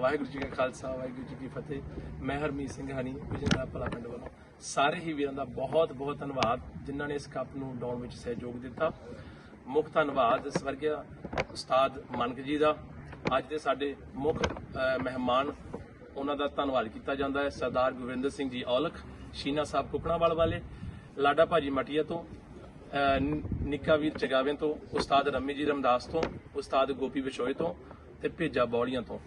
ਵਾਹਿਗੁਰੂ ਜੀ ਕਾ ਖਾਲਸਾ, ਵਾਹਿਗੁਰੂ ਜੀ ਕੀ ਫਤਿਹ। ਮੈਂ ਹਰਮੀਤ ਸਿੰਘ ਹਨੀ ਵਿਜੇਂਦਰਾ ਭਲਾ ਪਿੰਡ ਵੱਲੋਂ ਸਾਰੇ ਹੀ ਵੀਰਾਂ ਦਾ ਬਹੁਤ ਬਹੁਤ ਧੰਨਵਾਦ, ਜਿਨ੍ਹਾਂ ਨੇ ਇਸ ਕੱਪ ਨੂੰ ਡਾਉਣ ਵਿੱਚ ਸਹਿਯੋਗ ਦਿੱਤਾ। ਮੁੱਖ ਧੰਨਵਾਦ ਸਵਰਗਿਆ ਉਸਤਾਦ ਮਨਕ ਜੀ ਦਾ। ਅੱਜ ਦੇ ਸਾਡੇ ਮੁੱਖ ਮਹਿਮਾਨ ਉਹਨਾਂ ਦਾ ਧੰਨਵਾਦ ਕੀਤਾ ਜਾਂਦਾ ਹੈ। ਸਰਦਾਰ ਗੁਰਵਿੰਦਰ ਸਿੰਘ ਜੀ ਔਲਖ, ਸ਼ੀਨਾ ਸਾਹਿਬ ਕੁਕਣਾਵਾਲ ਵਾਲੇ, ਲਾਡਾ ਭਾਜੀ ਮਟੀਆ ਤੋਂ ਨਿੱਕਾ ਵੀਰ ਚਗਾਵੇਂ ਤੋਂ, ਉਸਤਾਦ ਰਮੀ ਜੀ ਰਮਦਾਸ ਤੋਂ, ਉਸਤਾਦ ਗੋਪੀ ਵਿਸ਼ੋਏ ਤੋਂ ਤੇ ਭੇਜਾ ਬੌੜੀਆਂ ਤੋਂ।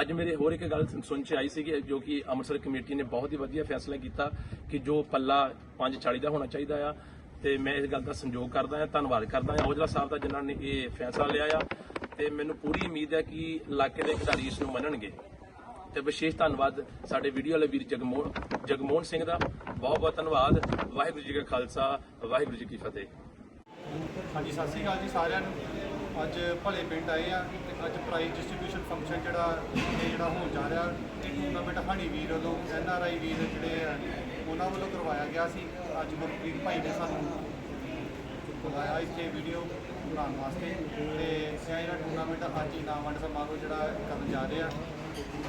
ਅੱਜ ਮੇਰੇ ਹੋਰ ਇੱਕ ਗੱਲ ਸੁਣ ਚ ਆਈ ਸੀ ਕਿ ਜੋ ਕਿ ਅੰਮ੍ਰਿਤਸਰ ਕਮੇਟੀ ਨੇ ਬਹੁਤ ਹੀ ਵਧੀਆ ਫੈਸਲਾ ਕੀਤਾ ਕਿ ਜੋ ਪੱਲਾ 540 ਦਾ ਹੋਣਾ ਚਾਹੀਦਾ ਆ, ਤੇ ਮੈਂ ਇਸ ਗੱਲ ਦਾ ਸੰਯੋਗ ਕਰਦਾ ਹਾਂ ਧੰਨਵਾਦ ਕਰਦਾ ਹਾਂ ਔਜਲਾ ਸਾਹਿਬ ਦਾ ਜਿਨ੍ਹਾਂ ਨੇ ਇਹ ਫੈਸਲਾ ਲਿਆ ਆ, ਤੇ ਮੈਨੂੰ ਪੂਰੀ ਉਮੀਦ ਹੈ ਕਿ ਇਲਾਕੇ ਦੇ ਖਿਡਾਰੀ ਇਸ ਨੂੰ ਮੰਨਣਗੇ। ਤੇ ਵਿਸ਼ੇਸ਼ ਧੰਨਵਾਦ ਸਾਡੇ ਵੀਡੀਓ ਵਾਲੇ ਵੀਰ ਜਗਮੋਹਨ ਜਗਮੋਹਨ ਸਿੰਘ ਦਾ। ਬਹੁਤ ਬਹੁਤ ਧੰਨਵਾਦ। ਵਾਹਿਗੁਰੂ ਜੀ ਕਾ ਖਾਲਸਾ, ਵਾਹਿਗੁਰੂ ਜੀ ਕੀ ਫਤਿਹ। ਹਾਂਜੀ, ਸਤਿ ਸ਼੍ਰੀ ਅਕਾਲ ਜੀ ਸਾਰਿਆਂ ਨੂੰ। ਅੱਜ ਭਲੇ ਪਿੰਡ ਆਏ ਆ ਤੇ ਅੱਜ ਪ੍ਰਾਈਜ਼ ਡਿਸਟ੍ਰੀਬਿਊਸ਼ਨ ਫੰਕਸ਼ਨ ਜਿਹੜਾ ਇਹ ਜਿਹੜਾ ਹੋਣ ਜਾ ਰਿਹਾ, ਇਹ ਟੂਰਨਾਮੈਂਟ ਹਾਣੀ ਵੀਰ ਵੱਲੋਂ, ਐਨ ਆਰ ਆਈ ਵੀਰ ਜਿਹੜੇ ਆ, ਉਹਨਾਂ ਵੱਲੋਂ ਕਰਵਾਇਆ ਗਿਆ ਸੀ। ਅੱਜ ਗੁਰਪ੍ਰੀਤ ਭਾਈ ਨੇ ਸਾਨੂੰ ਬੁਲਾਇਆ ਇੱਥੇ ਵੀਡੀਓ ਬਣਾਉਣ ਵਾਸਤੇ ਤੇ ਇਹ ਜਿਹੜਾ ਟੂਰਨਾਮੈਂਟ ਅੱਜ ਇਨਾਮ ਵੰਡ ਸਮਾਰੋਹ ਜਿਹੜਾ ਕਰਨ ਜਾ ਰਹੇ ਆ।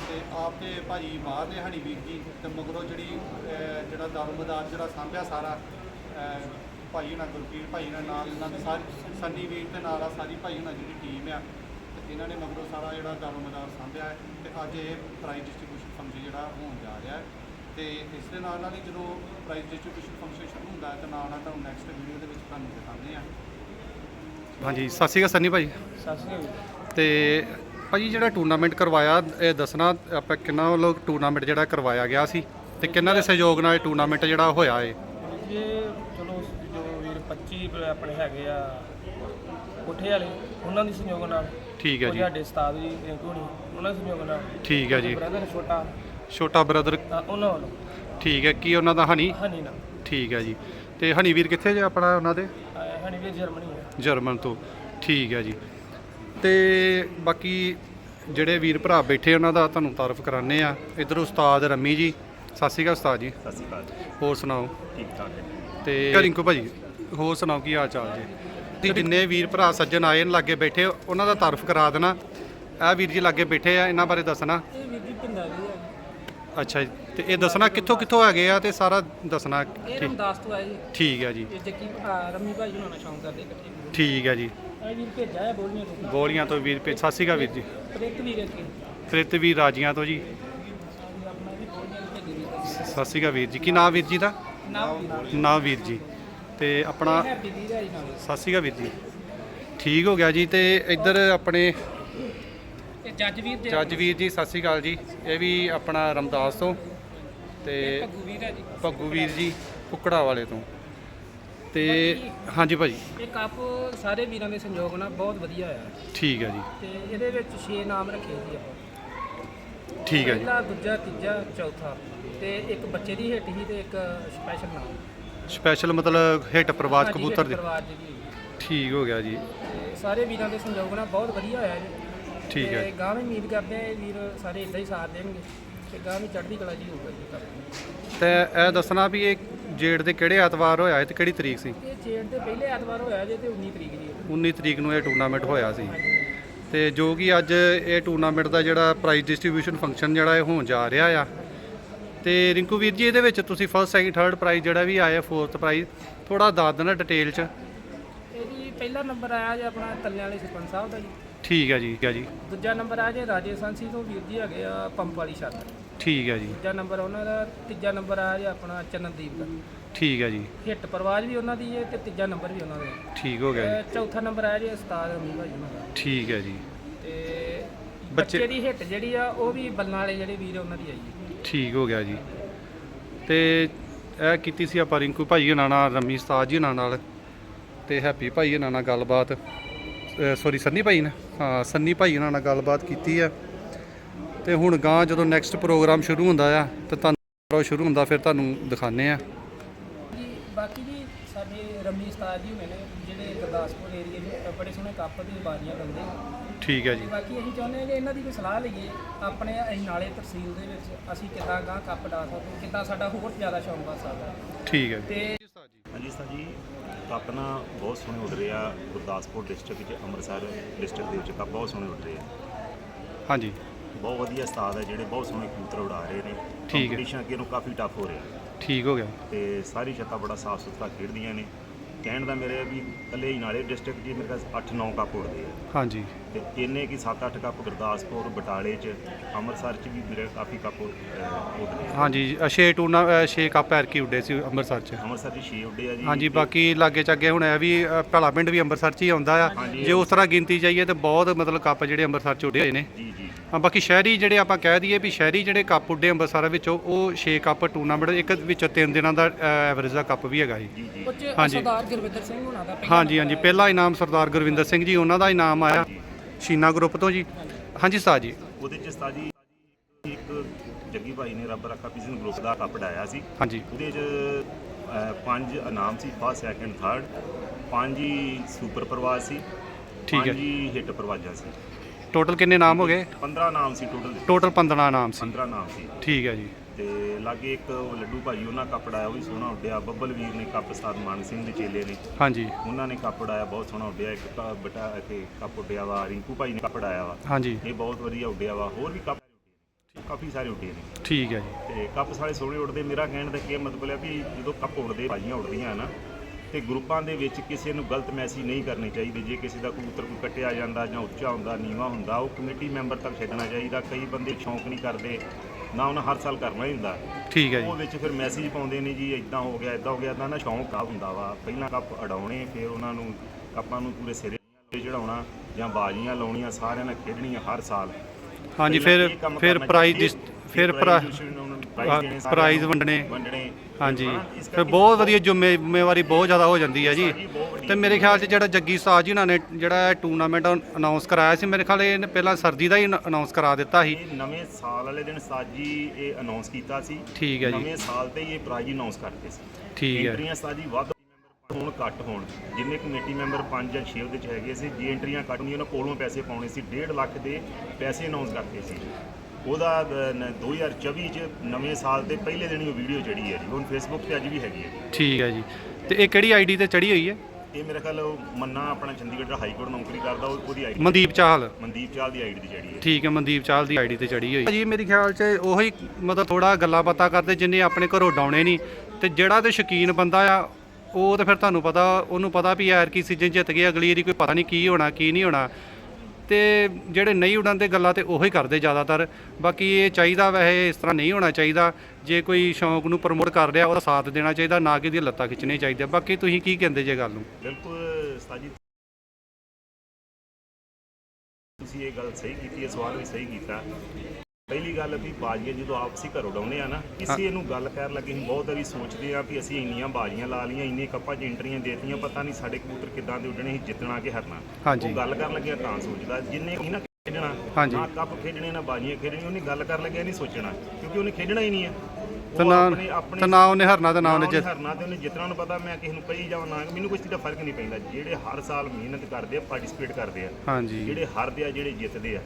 ਤੇ ਆਪ ਤੇ ਭਾਜੀ ਬਾਹਰ ਨੇ ਹਣੀ ਵੀਰ ਜੀ ਤੇ ਮਗਰੋਂ ਜਿਹੜੀ ਜਿਹੜਾ ਜਿਹੜਾ ਦਾਰੋਮਦਾਰ ਜਿਹੜਾ ਸਾਂਭਿਆ ਸਾਰਾ ਭਾਈ ਹੁਣਾਂ ਗੁਰਪੀਰ ਭਾਈ ਹੁਣਾਂ ਨਾਲ ਇਹਨਾਂ ਦੇ ਸਾਰੀ ਸੰਨੀ ਵੀਰ ਤੇ ਨਾਲ ਆ ਸਾਰੀ ਭਾਈ ਹੁਣਾਂ ਜਿਹੜੀ ਟੀਮ ਆ ਤੇ ਇਹਨਾਂ ਨੇ ਮਗਰੋਂ ਸਾਰਾ ਜਿਹੜਾ ਦਾਰੋਮਦਾਰ ਸਾਂਭਿਆ ਹੈ ਤੇ ਅੱਜ ਇਹ ਪ੍ਰਾਈਜ਼ ਡਿਸਟ੍ਰੀਬਿਊਸ਼ਨ ਫੰਕਸ਼ਨ ਜਿਹੜਾ ਹੋਣ ਜਾ ਰਿਹਾ ਹੈ। ਤੇ ਇਸ ਦੇ ਨਾਲ ਨਾਲ ਹੀ ਜਦੋਂ ਪ੍ਰਾਈਜ਼ ਡਿਸਟ੍ਰੀਬਿਊਸ਼ਨ ਫੰਕਸ਼ਨ ਸ਼ੁਰੂ ਹੁੰਦਾ ਹੈ ਤੇ ਨਾਲ ਨਾਲ ਤੁਹਾਨੂੰ ਨੈਕਸਟ ਵੀਡੀਓ ਦੇ ਵਿੱਚ ਤੁਹਾਨੂੰ ਦਿਖਾਉਂਦੇ ਆ ਹਾਂਜੀ ਸਤਿ ਸ਼੍ਰੀ ਅਕਾਲ ਸੰਨੀ ਭਾਈ। ਸਤਿ ਸ਼੍ਰੀ ਅਕਾਲ ਤੇ ਭਾਜੀ ਜਿਹੜਾ ਟੂਰਨਾਮੈਂਟ ਕਰਵਾਇਆ ਇਹ ਦੱਸਣਾ ਆਪਾਂ ਕਿੰਨਾ ਵੱਲੋਂ ਟੂਰਨਾਮੈਂਟ ਜਿਹੜਾ ਕਰਵਾਇਆ ਗਿਆ ਸੀ ਤੇ ਕਿੰਨਾ ਦੇ ਸਹਿਯੋਗ ਨਾਲ ਇਹ ਟੂਰਨਾਮੈਂਟ ਜਿਹੜਾ ਹੋਇਆ ਏ ਇਹ ਚਲੋ 25 ਆਪਣੇ ਹੈਗੇ ਆ ਕੋਠੇ ਵਾਲੇ ਉਹਨਾਂ ਦੀ ਸੰਯੋਗ ਨਾਲ। ਠੀਕ ਹੈ ਜੀ। ਸਾਡੇ ਉਸਤਾਦ ਜੀ ਰਿੰਕੂ ਹੋਣੀ ਉਹਨਾਂ ਦੇ ਸੰਯੋਗ ਨਾਲ। ਠੀਕ ਹੈ ਜੀ। ਬ੍ਰਦਰ ਛੋਟਾ। ਛੋਟਾ ਬ੍ਰਦਰ ਤਾਂ ਉਹਨਾਂ ਵੱਲੋਂ। ਠੀਕ ਹੈ ਕੀ ਉਹਨਾਂ ਦਾ ਹਨੀ? ਹਨੀ ਨਾ ਠੀਕ ਹੈ ਜੀ। ਤੇ ਹਨੀ ਵੀਰ ਕਿੱਥੇ ਜੇ ਆਪਣਾ ਉਹਨਾਂ ਦੇ? ਹਨੀ ਵੀਰ ਜਰਮਨੀ ਜਰਮਨ ਤੋਂ। ਠੀਕ ਹੈ ਜੀ। ਤੇ ਬਾਕੀ ਜਿਹੜੇ ਵੀਰ ਭਰਾ ਬੈਠੇ ਉਹਨਾਂ ਦਾ ਤੁਹਾਨੂੰ ਤਾਰਫ ਕਰਾਣੇ ਆ ਇਧਰ ਉਸਤਾਦ ਰਮੀ ਜੀ ਸਤਿ ਸ਼੍ਰੀ ਅਕਾਲ ਉਸਤਾਦ ਜੀ। ਸਤਿ ਸ਼੍ਰੀ ਅਕਾਲ ਜੀ। ਹੋਰ ਸੁਣਾਓ? ਠੀਕ ਠਾਕ ਹੈ। ਤੇ ਰਿੰਕੂ ਭਾਜੀ? ਹੋਰ ਸੁਣਾਓ ਕੀ ਹਾਲ ਚਾਲ ਜੀ? ਤੇ ਜਿੰਨੇ ਵੀਰ ਭਰਾ ਸੱਜਣ ਆਏ ਨੇ ਲਾਗੇ ਬੈਠੇ ਉਹਨਾਂ ਦਾ ਤਾਰਫ ਕਰਾ ਦੇਣਾ। ਇਹ ਵੀਰ ਜੀ ਲਾਗੇ ਬੈਠੇ ਆ ਇਹਨਾਂ ਬਾਰੇ ਦੱਸਣਾ। ਇਹ ਵੀਰ ਜੀ ਪਿੰਡਾ ਵੀ ਆ। ਅੱਛਾ ਜੀ ਤੇ ਇਹ ਦੱਸਣਾ ਕਿੱਥੋਂ ਕਿੱਥੋਂ ਹੈਗੇ ਆ ਤੇ ਸਾਰਾ ਦੱਸਣਾ ਇਹ ਠੀਕ। ਰਮਦਾਸ ਤੋਂ ਆਏ ਜੀ। ਠੀਕ ਹੈ ਜੀ। ਇਹ ਜੱਕੀ ਭਰਾ ਰੰਮੀ ਭਾਈ ਨਾਲ ਸ਼ੌਂਕ ਕਰਦੇ ਇਕੱਠੇ। ਠੀਕ ਹੈ ਜੀ। ਇਹ ਵੀਰ ਭੇਜਿਆ ਹੈ ਬੋਲੀਆਂ ਤੋਂ। ਬੋਲੀਆਂ ਤੋਂ ਵੀਰ ਭੇ- ਸਤਿ ਸ਼੍ਰੀ ਅਕਾਲ ਵੀਰ ਜੀ। ਪ੍ਰੇਤ ਵੀਰ ਅੱਗੇ ਕ੍ਰਿਤ ਵੀਰ ਰਾਜੀਆਂ ਤੋਂ ਜੀ। ਆਪਣਾ ਵੀ ਬੋਲੀਆਂ ਭੇਜੀ ਦੀ ਸਤਿ ਸ਼੍ਰੀ ਅਕਾਲ ਵੀਰ ਜੀ ਕੀ ਨਾਮ ਵੀਰ ਜੀ ਦਾ? ਨਾਮ ਵੀਰ। ਨਾਮ ਵੀਰ ਜੀ। ਤੇ ਆਪਣਾ ਹੈ ਸਤਿ ਸ਼੍ਰੀ ਅਕਾਲ ਵੀਰ ਜੀ। ਠੀਕ ਹੋ ਗਿਆ ਜੀ ਤੇ ਇੱਧਰ ਆਪਣੇ ਇਹ ਜੱਜ ਵੀਰ ਦੇ ਜੱਜ ਵੀਰ ਜੀ ਸਤਿ ਸ਼੍ਰੀ ਅਕਾਲ ਜੀ। ਇਹ ਵੀ ਆਪਣਾ ਰਮਦਾਸ ਤੋਂ ਤੇ ਭੱਗੂ ਵੀਰ ਹੈ ਜੀ। ਭੱਗੂ ਵੀਰ ਜੀ ਕੁੱਕੜਾ ਵਾਲੇ ਤੋਂ। ਤੇ ਹਾਂਜੀ ਭਾਜੀ। ਇਹ ਕੱਪ ਸਾਰੇ ਵੀਰਾਂ ਦੇ ਸੰਯੋਗ ਨਾਲ ਬਹੁਤ ਵਧੀਆ ਆ ਠੀਕ ਹੈ ਜੀ। ਤੇ ਇਹਦੇ ਵਿੱਚ 6 ਨਾਮ ਰੱਖੇ ਜੀ ਆਪਾਂ। ਠੀਕ ਹੈ ਜੀ। ਪਹਿਲਾ ਦੂਜਾ ਤੀਜਾ ਚੌਥਾ ਤੇ ਇੱਕ ਬੱਚੇ ਦੀ ਹਿੱਟ ਸੀ ਤੇ ਇੱਕ ਸਪੈਸ਼ਲ ਨਾਮ। ਸਪੈਸ਼ਲ ਮਤਲਬ ਹਿੱਟ ਪ੍ਰਵਾਜ ਹਾਂਜੀ, ਕਬੂਤਰ ਦੇ। ਪਰਿਵਾਰ ਦੀ ਵੀ। ਠੀਕ ਹੋ ਗਿਆ ਜੀ। ਤੇ ਸਾਰੇ ਵੀਰਾਂ ਦੇ ਸੰਯੋਗ ਨਾਲ ਬਹੁਤ ਵਧੀਆ ਹੋਇਆ ਜੀ। ਠੀਕ ਹੈ। ਗਾਂ ਵੀ ਉਮੀਦ ਕਰਦੇ ਆ ਇਹ ਵੀਰ ਸਾਰੇ ਇਦਾਂ ਹੀ ਸਾਥ ਦੇਣਗੇ। ਤੇ ਗਾਂ ਵੀ ਚੜ੍ਹਦੀ ਕਲਾ ਜੀ ਹੋਊਗਾ ਜੀ। ਕੰਮ ਤੇ ਇਹ ਦੱਸਣਾ ਵੀ ਇਹ ਜੇੜ ਦੇ ਕਿਹੜੇ ਐਤਵਾਰ ਹੋਇਆ ਹੈ ਤੇ ਕਿਹੜੀ ਤਰੀਕ ਸੀ? ਇਹ ਜੇੜ ਦੇ ਪਹਿਲੇ ਐਤਵਾਰ ਹੋਇਆ ਜੇ ਤੇ 19 ਤਰੀਕ ਜੀ। 19 ਤਰੀਕ ਨੂੰ ਇਹ ਟੂਰਨਾਮੈਂਟ ਹੋਇਆ ਸੀ। ਤੇ ਜੋ ਕਿ ਅੱਜ ਇਹ ਟੂਰਨਾਮੈਂਟ ਦਾ ਜਿਹੜਾ ਪ੍ਰਾਈਜ਼ ਡਿਸਟ੍ਰੀਬਿਊਸ਼ਨ ਫੰਕਸ਼ਨ ਜਿਹੜਾ ਇਹ ਹੋਣ ਜਾ ਰਿਹਾ ਆ ਤੇ ਰਿੰਕੂ ਵੀਰ ਜੀ ਇਹਦੇ ਵਿੱਚ ਤੁਸੀਂ ਫਸਟ ਸੈਕਿੰਡ ਥਰਡ ਪ੍ਰਾਈਜ਼ ਜਿਹੜਾ ਵੀ ਆਇਆ ਫੋਰਥ ਪ੍ਰਾਈਜ਼ ਥੋੜਾ ਦੱਸ ਦੇਣਾ ਡਿਟੇਲ ਚ। ਪਹਿਲਾ ਨੰਬਰ ਆਇਆ ਜੀ ਆਪਣਾ ਤੱਲਿਆਂ ਵਾਲੇ ਸਰਪੰਚ ਸਾਹਿਬ ਦਾ ਜੀ। ਠੀਕ ਹੈ ਜੀ ਠੀਕ ਹੈ ਜੀ। ਦੂਜਾ ਨੰਬਰ ਆ ਜੇ ਰਾਜੇ ਸਾਂਸੀ ਤੋਂ ਵੀਰ ਜੀ ਹੈਗੇ ਆ ਪੰਪ ਵਾਲੀ ਛੱਤ। ਠੀਕ ਹੈ ਜੀ। ਦੂਜਾ ਨੰਬਰ ਉਹਨਾਂ ਦਾ ਤੀਜਾ ਨੰਬਰ ਆ ਜੇ ਆਪਣਾ ਚੰਨਨਦੀਪ ਦਾ। ਠੀਕ ਹੈ ਜੀ। ਹਿੱਟ ਪਰਵਾਜ ਵੀ ਉਹਨਾਂ ਦੀ ਹੈ ਤੇ ਤੀਜਾ ਨੰਬਰ ਵੀ ਉਹਨਾਂ ਦਾ ਹੈ। ਠੀਕ ਹੋ ਗਿਆ ਜੀ। ਤੇ ਚੌਥਾ ਨੰਬਰ ਆ ਜੇ ਉਸਤਾਦ ਅਮੀ ਭਾਈ ਉਹਨਾਂ ਦਾ। ਠੀਕ ਹੈ ਜੀ। ਤੇ ਬੱਚੇ- ਬੱਚੇ ਦੀ ਹਿੱਟ ਜਿਹੜੀ ਆ ਉਹ ਵੀ ਬੱਲਾਂ ਵਾਲੇ ਜਿਹੜੇ ਵੀਰ ਆ ਉਹਨਾਂ ਦੀ ਆਈ ਹੈ। ਠੀਕ ਹੋ ਗਿਆ ਜੀ। ਤੇ ਇਹ ਕੀਤੀ ਸੀ ਆਪਾਂ ਰਿੰਕੂ ਭਾਈ ਉਹਨਾਂ ਨਾਲ, ਰਮੀ ਸਤਾਜ ਜੀ ਉਹਨਾਂ ਨਾਲ ਤੇ ਹੈਪੀ ਭਾਈ ਉਹਨਾਂ ਨਾਲ ਗੱਲਬਾਤ। ਸੌਰੀ ਸੰਨੀ ਭਾਈ ਨੇ? ਹਾਂ, ਸੰਨੀ ਭਾਈ ਉਹਨਾਂ ਨਾਲ ਗੱਲਬਾਤ ਕੀਤੀ ਆ। ਤੇ ਹੁਣ ਗਾਂ ਜਦੋਂ ਨੈਕਸਟ ਪ੍ਰੋਗਰਾਮ ਸ਼ੁਰੂ ਹੁੰਦਾ ਆ, ਤੇ ਤੁਹਾਨੂੰ ਸ਼ੁਰੂ ਹੁੰਦਾ, ਫਿਰ ਤੁਹਾਨੂੰ ਦਿਖਾਣੇ ਆ। ਬਾਕੀ ਜੀ ਸਾਡੇ ਰਮੀ ਉਸਤਾਦ ਜੀ ਹੋਣੇ ਨੇ ਜਿਹੜੇ ਗੁਰਦਾਸਪੁਰ ਏਰੀਏ ਦੇ ਬੜੇ ਸੋਹਣੇ ਕੱਪ ਦੀ ਬਾਰੀਆਂ ਲਾਉਂਦੇ ਆ ਠੀਕ ਹੈ ਜੀ। ਤੇ ਬਾਕੀ ਅਸੀਂ ਚਾਹੁੰਦੇ ਹਾਂ ਕਿ ਇਹਨਾਂ ਦੀ ਕੋਈ ਸਲਾਹ ਲਈਏ ਆਪਣੇ ਨਾਲੇ ਤਹਿਸੀਲ ਦੇ ਵਿੱਚ ਅਸੀਂ ਕਿੱਦਾਂ ਗਾਂ ਕੱਪ ਡਾ ਸਕਦੇ ਕਿੱਦਾਂ ਸਾਡਾ ਹੋਰ ਜ਼ਿਆਦਾ ਸ਼ੌਂਕ ਵੱਧ ਸਕਦਾ। ਠੀਕ ਹੈ ਤੇ ਹਾਂਜੀ ਸਰ ਜੀ ਕੱਪ ਨਾ ਬਹੁਤ ਸੋਹਣੇ ਉੱਡ ਰਹੇ ਆ ਗੁਰਦਾਸਪੁਰ ਡਿਸਟ੍ਰਿਕਟ ਵਿੱਚ ਅੰਮ੍ਰਿਤਸਰ ਡਿਸਟ੍ਰਿਕਟ ਦੇ ਵਿੱਚ ਕੱਪ ਬਹੁਤ ਸੋਹਣੇ ਉੱਡ ਰਹੇ ਆ। ਹਾਂਜੀ। ਬਹੁਤ ਵਧੀਆ ਉਸਤਾਦ ਹੈ ਜਿਹੜੇ ਬਹੁਤ ਸੋਹਣੇ ਕਬੂਤਰ ਉਡਾ ਰਹੇ ਨੇ। ਠੀਕ ਹੈ। ਕੰਪੀਟੀਸ਼ਨ ਅੱਗੇ ਨੂੰ ਕਾਫੀ ਟਫ ਹੋ ਰਿਹਾ। ਠੀਕ ਹੋ ਗਿਆ। ਤੇ ਸਾਰੀ ਛੱਤਾਂ ਬੜਾ ਸਾਫ਼ ਸੁਥਰਾ ਖੇਡਦੀਆਂ ਨੇ। ਕਹਿਣ ਦਾ ਮੇਰੇ ਵੀ ਇਕੱਲੇ ਹੀ ਨਾਲੇ ਡਿਸਟ੍ਰਿਕਟ ਜੀ ਮੇਰੇ ਕੋਲ 8-9 ਕੱਪ ਉੜਦੇ ਆ। ਹਾਂਜੀ। ਤੇ ਇੰਨੇ ਕੀ 7-8 ਕੱਪ ਗੁਰਦਾਸਪੁਰ ਬਟਾਲੇ 'ਚ ਅੰਮ੍ਰਿਤਸਰ 'ਚ ਵੀ ਮੇਰੇ ਕਾਫੀ ਕੱਪ ਉੱਡਦੇ ਆ। ਹਾਂਜੀ 6 ਟੂਰਨਾ 6 ਕੱਪ ਐਰ ਕੀ ਉੱਡੇ ਸੀ ਅੰਮ੍ਰਿਤਸਰ 'ਚ। ਅੰਮ੍ਰਿਤਸਰ 'ਚ 6 ਉੱਡੇ ਆ ਜੀ। ਹਾਂਜੀ ਤੇ ਬਾਕੀ ਲਾਗੇ ਚਾਗੇ ਹੁਣ ਇਹ ਵੀ ਅ, ਭਲਾ ਪਿੰਡ ਵੀ ਅੰਮ੍ਰਿਤਸਰ 'ਚ ਹੀ ਆਉਂਦਾ ਆ। ਹਾਂਜੀ। ਜੇ ਉਸ ਤਰ੍ਹਾਂ ਗਿਣਤੀ ਜਾਈਏ ਤੇ ਬਹੁਤ ਮਤਲਬ ਕੱਪ ਜਿਹੜੇ ਅੰਮ੍ਰਿਤਸਰ 'ਚ ਉੱਡੇ ਹੋਏ ਨੇ। ਜੀ ਜੀ। ਹਾਂ ਬਾਕੀ ਸ਼ਹਿਰੀ ਜਿਹੜੇ ਆਪਾਂ ਕਹਿ ਦਈਏ ਵੀ ਸ਼ਹਿਰੀ ਜਿਹੜੇ ਕੱਪ ਉੱਡੇ ਅੰਮ੍ਰਿਤਸਰ ਵਿੱਚੋਂ ਉਹ 6 ਕੱਪ ਟੂਰਨਾਮੈਂਟ ਇੱਕ ਵਿੱਚੋਂ 3 ਦਿਨਾਂ ਦਾ ਐਵਰੇਜ ਦਾ ਕੱਪ ਵੀ ਹੈਗਾ ਜੀ। ਜੀ ਜੀ। ਉੱਚ ਹਾਂਜੀ। ਸਰਦਾਰ ਗੁਰਵਿੰਦਰ ਸਿੰਘ ਹੋਣਾ ਦਾ ਪਹਿਲਾ ਹਾਂਜੀ ਹਾਂਜੀ। ਪਹਿਲਾ ਇਨਾਮ ਸਰਦਾਰ ਗੁਰਵਿੰਦਰ ਸਿੰਘ ਜੀ ਉਹਨਾਂ ਦਾ ਇਨਾਮ ਆਇਆ ਸ਼ੀਨਾ ਗਰੁੱਪ ਤੋਂ ਜੀ। ਹਾਂਜੀ ਉਸਤਾਦ ਜੀ। ਉਹਦੇ 'ਚ ਉਸਤਾਦ ਜੀ ਇੱਕ ਜੱਗੀ ਭਾਈ ਨੇ ਰੱਬ ਰੱਖਾ ਬਿਜ਼ਨਸ ਗਰੁੱਪ ਦਾ ਕੱਪ ਡਾਇਆ ਸੀ। ਹਾਂਜੀ। ਉਹਦੇ 'ਚ ਪੰਜ ਇਨਾਮ ਸੀ ਫਸਟ ਸੈਕੰਡ ਥਰਡ ਪੰਜ ਹੀ ਸੁਪਰ ਪ੍ਰਵਾਜ ਸੀ। ਠੀਕ ਹੈ। ਪੰਜ ਹੀ ਹਿੱਟ ਪ੍ਰਵਾਜਾਂ ਸੀ। ਟੋਟਲ ਕਿੰਨੇ ਨਾਮ ਹੋ ਗਏ? 15 ਨਾਮ ਸੀ ਟੋਟਲ ਟੋਟਲ 15 ਨਾਮ ਸੀ। 15 ਨਾਮ ਸੀ। ਠੀਕ ਹੈ ਜੀ। ਤੇ ਲਾਗੇ ਇੱਕ ਉਹ ਲੱਡੂ ਭਾਈ ਉਹਨਾਂ ਕੱਪ ਡਾਇਆ ਉਹ ਵੀ ਸੋਹਣਾ ਉੱਡਿਆ। ਬੱਬਲ ਵੀਰ ਨੇ ਕੱਪ ਸਾਧ ਮਾਨ ਸਿੰਘ ਦੇ ਚੇਲੇ ਨੇ। ਹਾਂਜੀ। ਉਹਨਾਂ ਨੇ ਕੱਪ ਡਾਇਆ ਬਹੁਤ ਸੋਹਣਾ ਉੱਡਿਆ। ਇੱਕ ਕ- ਬਟਾ ਤੇ ਕੱਪ ਉੱਡਿਆ ਵਾ ਰਿੰਕੂ ਭਾਈ ਨੇ ਕੱਪ ਡਾਇਆ ਵਾ। ਹਾਂਜੀ। ਇਹ ਬਹੁਤ ਵਧੀਆ ਉੱਡਿਆ ਵਾ। ਹੋਰ ਵੀ ਕੱਪ ਕਾਫੀ ਸਾਰੇ ਉੱਡੇ ਨੇ। ਠੀਕ ਹੈ ਜੀ। ਤੇ ਕੱਪ ਸਾਰੇ ਸੋਹਣੇ ਉੱਡਦੇ। ਮੇਰਾ ਕਹਿਣ ਦਾ ਕੀ ਮਤਲਬ ਹੈ ਵੀ ਜਦੋਂ ਕੱਪ ਉੱਡਦੇ ਬਾਜੀਆਂ ਉੱਡਦੀਆਂ ਨਾ ਤੇ ਗਰੁੱਪਾਂ ਦੇ ਵਿੱਚ ਕਿਸੇ ਨੂੰ ਗਲਤ ਮੈਸੇਜ ਨਹੀਂ ਕਰਨੇ ਚਾਹੀਦੇ। ਜੇ ਕਿਸੇ ਦਾ ਕਬੂਤਰ ਕੋਈ ਕੱਟਿਆ ਜਾਂਦਾ ਜਾਂ ਉੱਚਾ ਹੁੰਦਾ ਨੀਵਾ ਹੁੰਦਾ ਉਹ ਕਮੇਟੀ ਮੈਂਬਰ ਤੱਕ ਛੱਡਣਾ ਚਾਹੀਦਾ। ਕਈ ਬੰਦੇ ਸ਼ੌਂਕ ਨਹੀਂ ਕਰਦੇ ਨਾ ਉਹਨਾਂ ਹਰ ਸਾਲ ਕਰਨਾ ਹੀ ਹੁੰਦਾ। ਠੀਕ ਹੈ ਉਹ ਜੀ ਵਿੱਚ ਫਿਰ ਮੈਸੇਜ ਪਾਉਂਦੇ ਨੇ ਜੀ ਇਦਾਂ ਹੋ ਗਿਆ ਇਦਾਂ ਹੋ ਗਿਆ ਤਾਂ ਨਾ ਸ਼ੌਂਕ ਆ ਹੁੰਦਾ ਵਾ। ਪਹਿਲਾਂ ਕੱਪ ਅਡਾਉਣੇ ਫਿਰ ਉਹਨਾਂ ਨੂੰ ਕੱਪਾਂ ਨੂੰ ਪੂਰੇ ਸਿਰੇ ਚੜਾਉਣਾ ਜਾਂ ਬਾਜੀਆਂ ਲਾਉਣੀਆਂ ਸਾਰਿਆਂ ਨਾਲ ਖੇਡਣੀਆਂ ਹਰ ਸਾਲ। ਹਾਂਜੀ ਫਿਰ ਫਿਰ ਪ੍ਰਾਈਜ਼ ਫਿਰ ਪ੍ਰਾਈਜ਼ ਨੂੰ ਨੂੰ, ਵੰਡਣੇ। ਵੰਡਣੇ। ਹਾਂਜੀ। ਫਿਰ ਬਹੁਤ ਵਧੀਆ ਜ਼ਿੰਮੇ- ਜ਼ਿੰਮੇਵਾਰੀ ਬਹੁਤ ਜ਼ਿਆਦਾ ਹੋ ਜਾਂਦੀ ਹੈ ਜੀ। ਤੇ ਮੇਰੇ ਖਿਆਲ 'ਚ ਜਿਹੜਾ ਜੱਗੀ ਸਾਜ ਜੀ ਉਹਨਾਂ ਨੇ ਜਿਹੜਾ ਟੂਰਨਾਮੈਂਟ ਅਨਾਉਂਸ ਕਰਾਇਆ ਸੀ ਮੇਰੇ ਖਿਆਲ ਇਹਨੇ ਪਹਿਲਾਂ ਸਰਦੀ ਦਾ ਹੀ ਅਨਾਉਂਸ ਕਰਾ ਦਿੱਤਾ ਸੀ। ਇਹ ਨਵੇਂ ਸਾਲ ਵਾਲੇ ਦਿਨ ਸਾਜੀ ਇਹ ਅਨਾਉਂਸ ਕੀਤਾ ਸੀ। ਠੀਕ ਹੈ ਜੀ। ਨਵੇਂ ਸਾਲ ਤੇ ਹੀ ਇਹ ਪ੍ਰਾਈਜ਼ ਅਨਾਉਂਸ ਕਰਤੇ ਸੀ। ਠੀਕ ਹੈ। ਐਂਟਰੀਆਂ ਸਾਜੀ ਵੱਧ ਹੁਣ ਘੱਟ ਹੋਣ ਜਿੰਨੇ ਕਮੇਟੀ ਮੈਂਬਰ 5 ਜਾਂ 6 ਉਹਦੇ ਚ ਹੈਗੇ ਸੀ ਜੇ ਐਂਟਰੀਆਂ ਘੱਟ ਹੁੰਦੀਆਂ ਉਹਨਾਂ ਕੋਲੋਂ ਪੈਸੇ ਪਾਉਣੇ ਸੀ। 1.5 ਲੱਖ ਦੇ ਪੈਸੇ ਅਨਾਉਂਸ ਕਰਤੇ ਸੀ। ਉਹਦਾ ਅਹ, ਨ- 2024 ਚ ਨਵੇਂ ਸਾਲ ਦੇ ਪਹਿਲੇ ਦਿਨ ਹੀ ਉਹ ਵੀਡੀਓ ਚੜੀ ਹੈ ਜੀ। ਹੁਣ ਫੇਸਬੁੱਕ ਤੇ ਅੱਜ ਵੀ ਹੈਗੀ ਹੈ ਜੀ। ਠੀਕ ਹੈ ਜੀ। ਤੇ ਇਹ ਕਿਹੜੀ ਆਈਡੀ ਤੇ ਚੜੀ ਹੋਈ ਹੈ? ਇਹ ਮੇਰੇ ਖਿਆਲ ਉਹ ਮੰਨਾ ਆਪਣਾ ਚੰਡੀਗੜ੍ਹ ਦਾ ਹਾਈ ਕੋਰਟ ਨੌਕਰੀ ਕਰਦਾ ਉਹ- ਉਹਦੀ ਆਈਡੀ ਮਨਦੀਪ ਚਾਹਲ। ਮਨਦੀਪ ਚਾਲ ਦੀ ਆਈਡੀ ਤੇ ਚੜੀ ਹੈ ਠੀਕ ਹੈ ਮਨਦੀਪ ਚਾਹਲ ਦੀ ਆਈਡੀ ਤੇ ਚੜੀ ਹੋਈ ਜੀ ਮੇਰੇ ਖਿਆਲ 'ਚ ਉਹੀ ਮਤਲਬ ਥੋੜਾ ਗੱਲਾਂ ਬਾਤਾਂ ਕਰਦੇ ਜਿੰਨੇ ਆਪਣੇ ਘਰੋਂ ਡਾਉਣੇ ਨਹੀਂ। ਤੇ ਜਿਹੜਾ ਤੇ ਸ਼ਕੀਨ ਬੰਦਾ ਆ ਉਹ ਤੇ ਫਿਰ ਤੁਹਾਨੂੰ ਪਤਾ ਉਹਨੂੰ ਪਤਾ ਵੀ ਯਾਰ ਕੀ ਸੀਜ਼ਨ ਜਿੱਤ ਗਿਆ ਅਗਲੀ ਵਾਰੀ ਕੋਈ ਪਤਾ ਨਹੀਂ ਕੀ ਹੋਣਾ ਕੀ ਨਹੀਂ ਹੋਣਾ। ਤੇ ਜਿਹੜੇ ਨਹੀਂ ਉਡਾਉਂਦੇ ਗੱਲਾਂ ਤੇ ਉਹੀ ਕਰਦੇ ਜ਼ਿਆਦਾਤਰ। ਬਾਕੀ ਇਹ ਚਾਹੀਦਾ ਵੈਸੇ ਇਸ ਤਰ੍ਹਾਂ ਨਹੀਂ ਹੋਣਾ ਚਾਹੀਦਾ। ਜੇ ਕੋਈ ਸ਼ੌਂਕ ਨੂੰ ਪ੍ਰਮੋਟ ਕਰ ਰਿਹਾ, ਉਹਦਾ ਸਾਥ ਦੇਣਾ ਚਾਹੀਦਾ, ਨਾ ਕਿ ਇਹਦੀਆਂ ਲੱਤਾਂ ਖਿੱਚਣੀਆਂ ਚਾਹੀਦੀਆਂ। ਬਾਕੀ ਤੁਸੀਂ ਕੀ ਕਹਿੰਦੇ ਜੇ ਗੱਲ ਨੂੰ? ਬਿਲਕੁਲ ਸਾਜੀ, ਤੁਸੀਂ ਇਹ ਗੱਲ ਸਹੀ ਕੀਤੀ ਹੈ ਸਵਾਲ ਵੀ ਸਹੀ ਕੀਤਾ। ਪਹਿਲੀ ਗੱਲ ਵੀ ਬਾਜੀਆਂ ਜਦੋਂ ਆਪਸੀ ਘਰ ਉਡਾਉਂਦੇ ਆ ਨਾ ਕਿਸੇ ਨੂੰ ਗੱਲ ਕਰਨ ਲੱਗੇ ਅਸੀਂ ਬਹੁਤ ਵਾਰੀ ਸੋਚਦੇ ਆ ਵੀ ਅਸੀਂ ਇੰਨੀਆਂ ਬਾਜੀਆਂ ਲਾ ਲਈਆਂ ਇੰਨੇ ਕੱਪਾਂ 'ਚ ਐਂਟਰੀਆਂ ਦੇਤੀਆਂ ਪਤਾ ਨਹੀਂ ਸਾਡੇ ਕਬੂਤਰ ਕਿੱਦਾਂ ਦੇ ਉੱਡਣੇ ਸੀ ਜਿੱਤਣਾ ਕਿ ਹਾਰਨਾ। ਉਹ ਗੱਲ ਕਰਨ ਲੱਗਿਆ ਤਾਂ ਸੋਚਦਾ ਜਿੰਨੇ ਕੋਈ ਨਾ ਖੇਡਣਾ। ਨਾ ਕੱਪ ਖੇਡਣੇ ਨਾ ਬਾਜੀਆਂ ਖੇਡਣੀਆਂ ਉਹਨੇ ਗੱਲ ਕਰਨ ਲੱਗਿਆ ਨਹੀਂ ਸੋਚਣਾ ਕਿਉਂਕਿ ਉਹਨੇ ਖੇਡਣਾ ਹੀ ਨਹੀਂ ਹੈ ਤੇ ਨਾ ਉਹਨੇ ਹਰਨਾ ਤੇ ਨਾ ਉਹਨੇ ਜਿੱਤ ਹਰਨਾ ਤੇ ਉਹਨੇ ਜਿੱਤਣਾ ਨੂੰ ਪਤਾ ਮੈਂ ਕਿਸੇ ਨੂੰ ਕਹੀ ਜਾਵਾਂ ਨਾ ਮੈਨੂੰ ਕੁਛ ਦਾ ਫ਼ਰਕ ਨਹੀਂ ਪੈਂਦਾ। ਜਿਹੜੇ ਹਰ ਸਾਲ ਮਿਹਨਤ ਕਰਦੇ ਆ ਪਾਰਟਿਸਿਪੇਟ ਕਰਦੇ ਆ। ਹਾਂਜੀ। ਜਿਹੜੇ ਹਾਰਦੇ ਆ ਜਿਹੜੇ ਜਿੱਤਦੇ ਆ।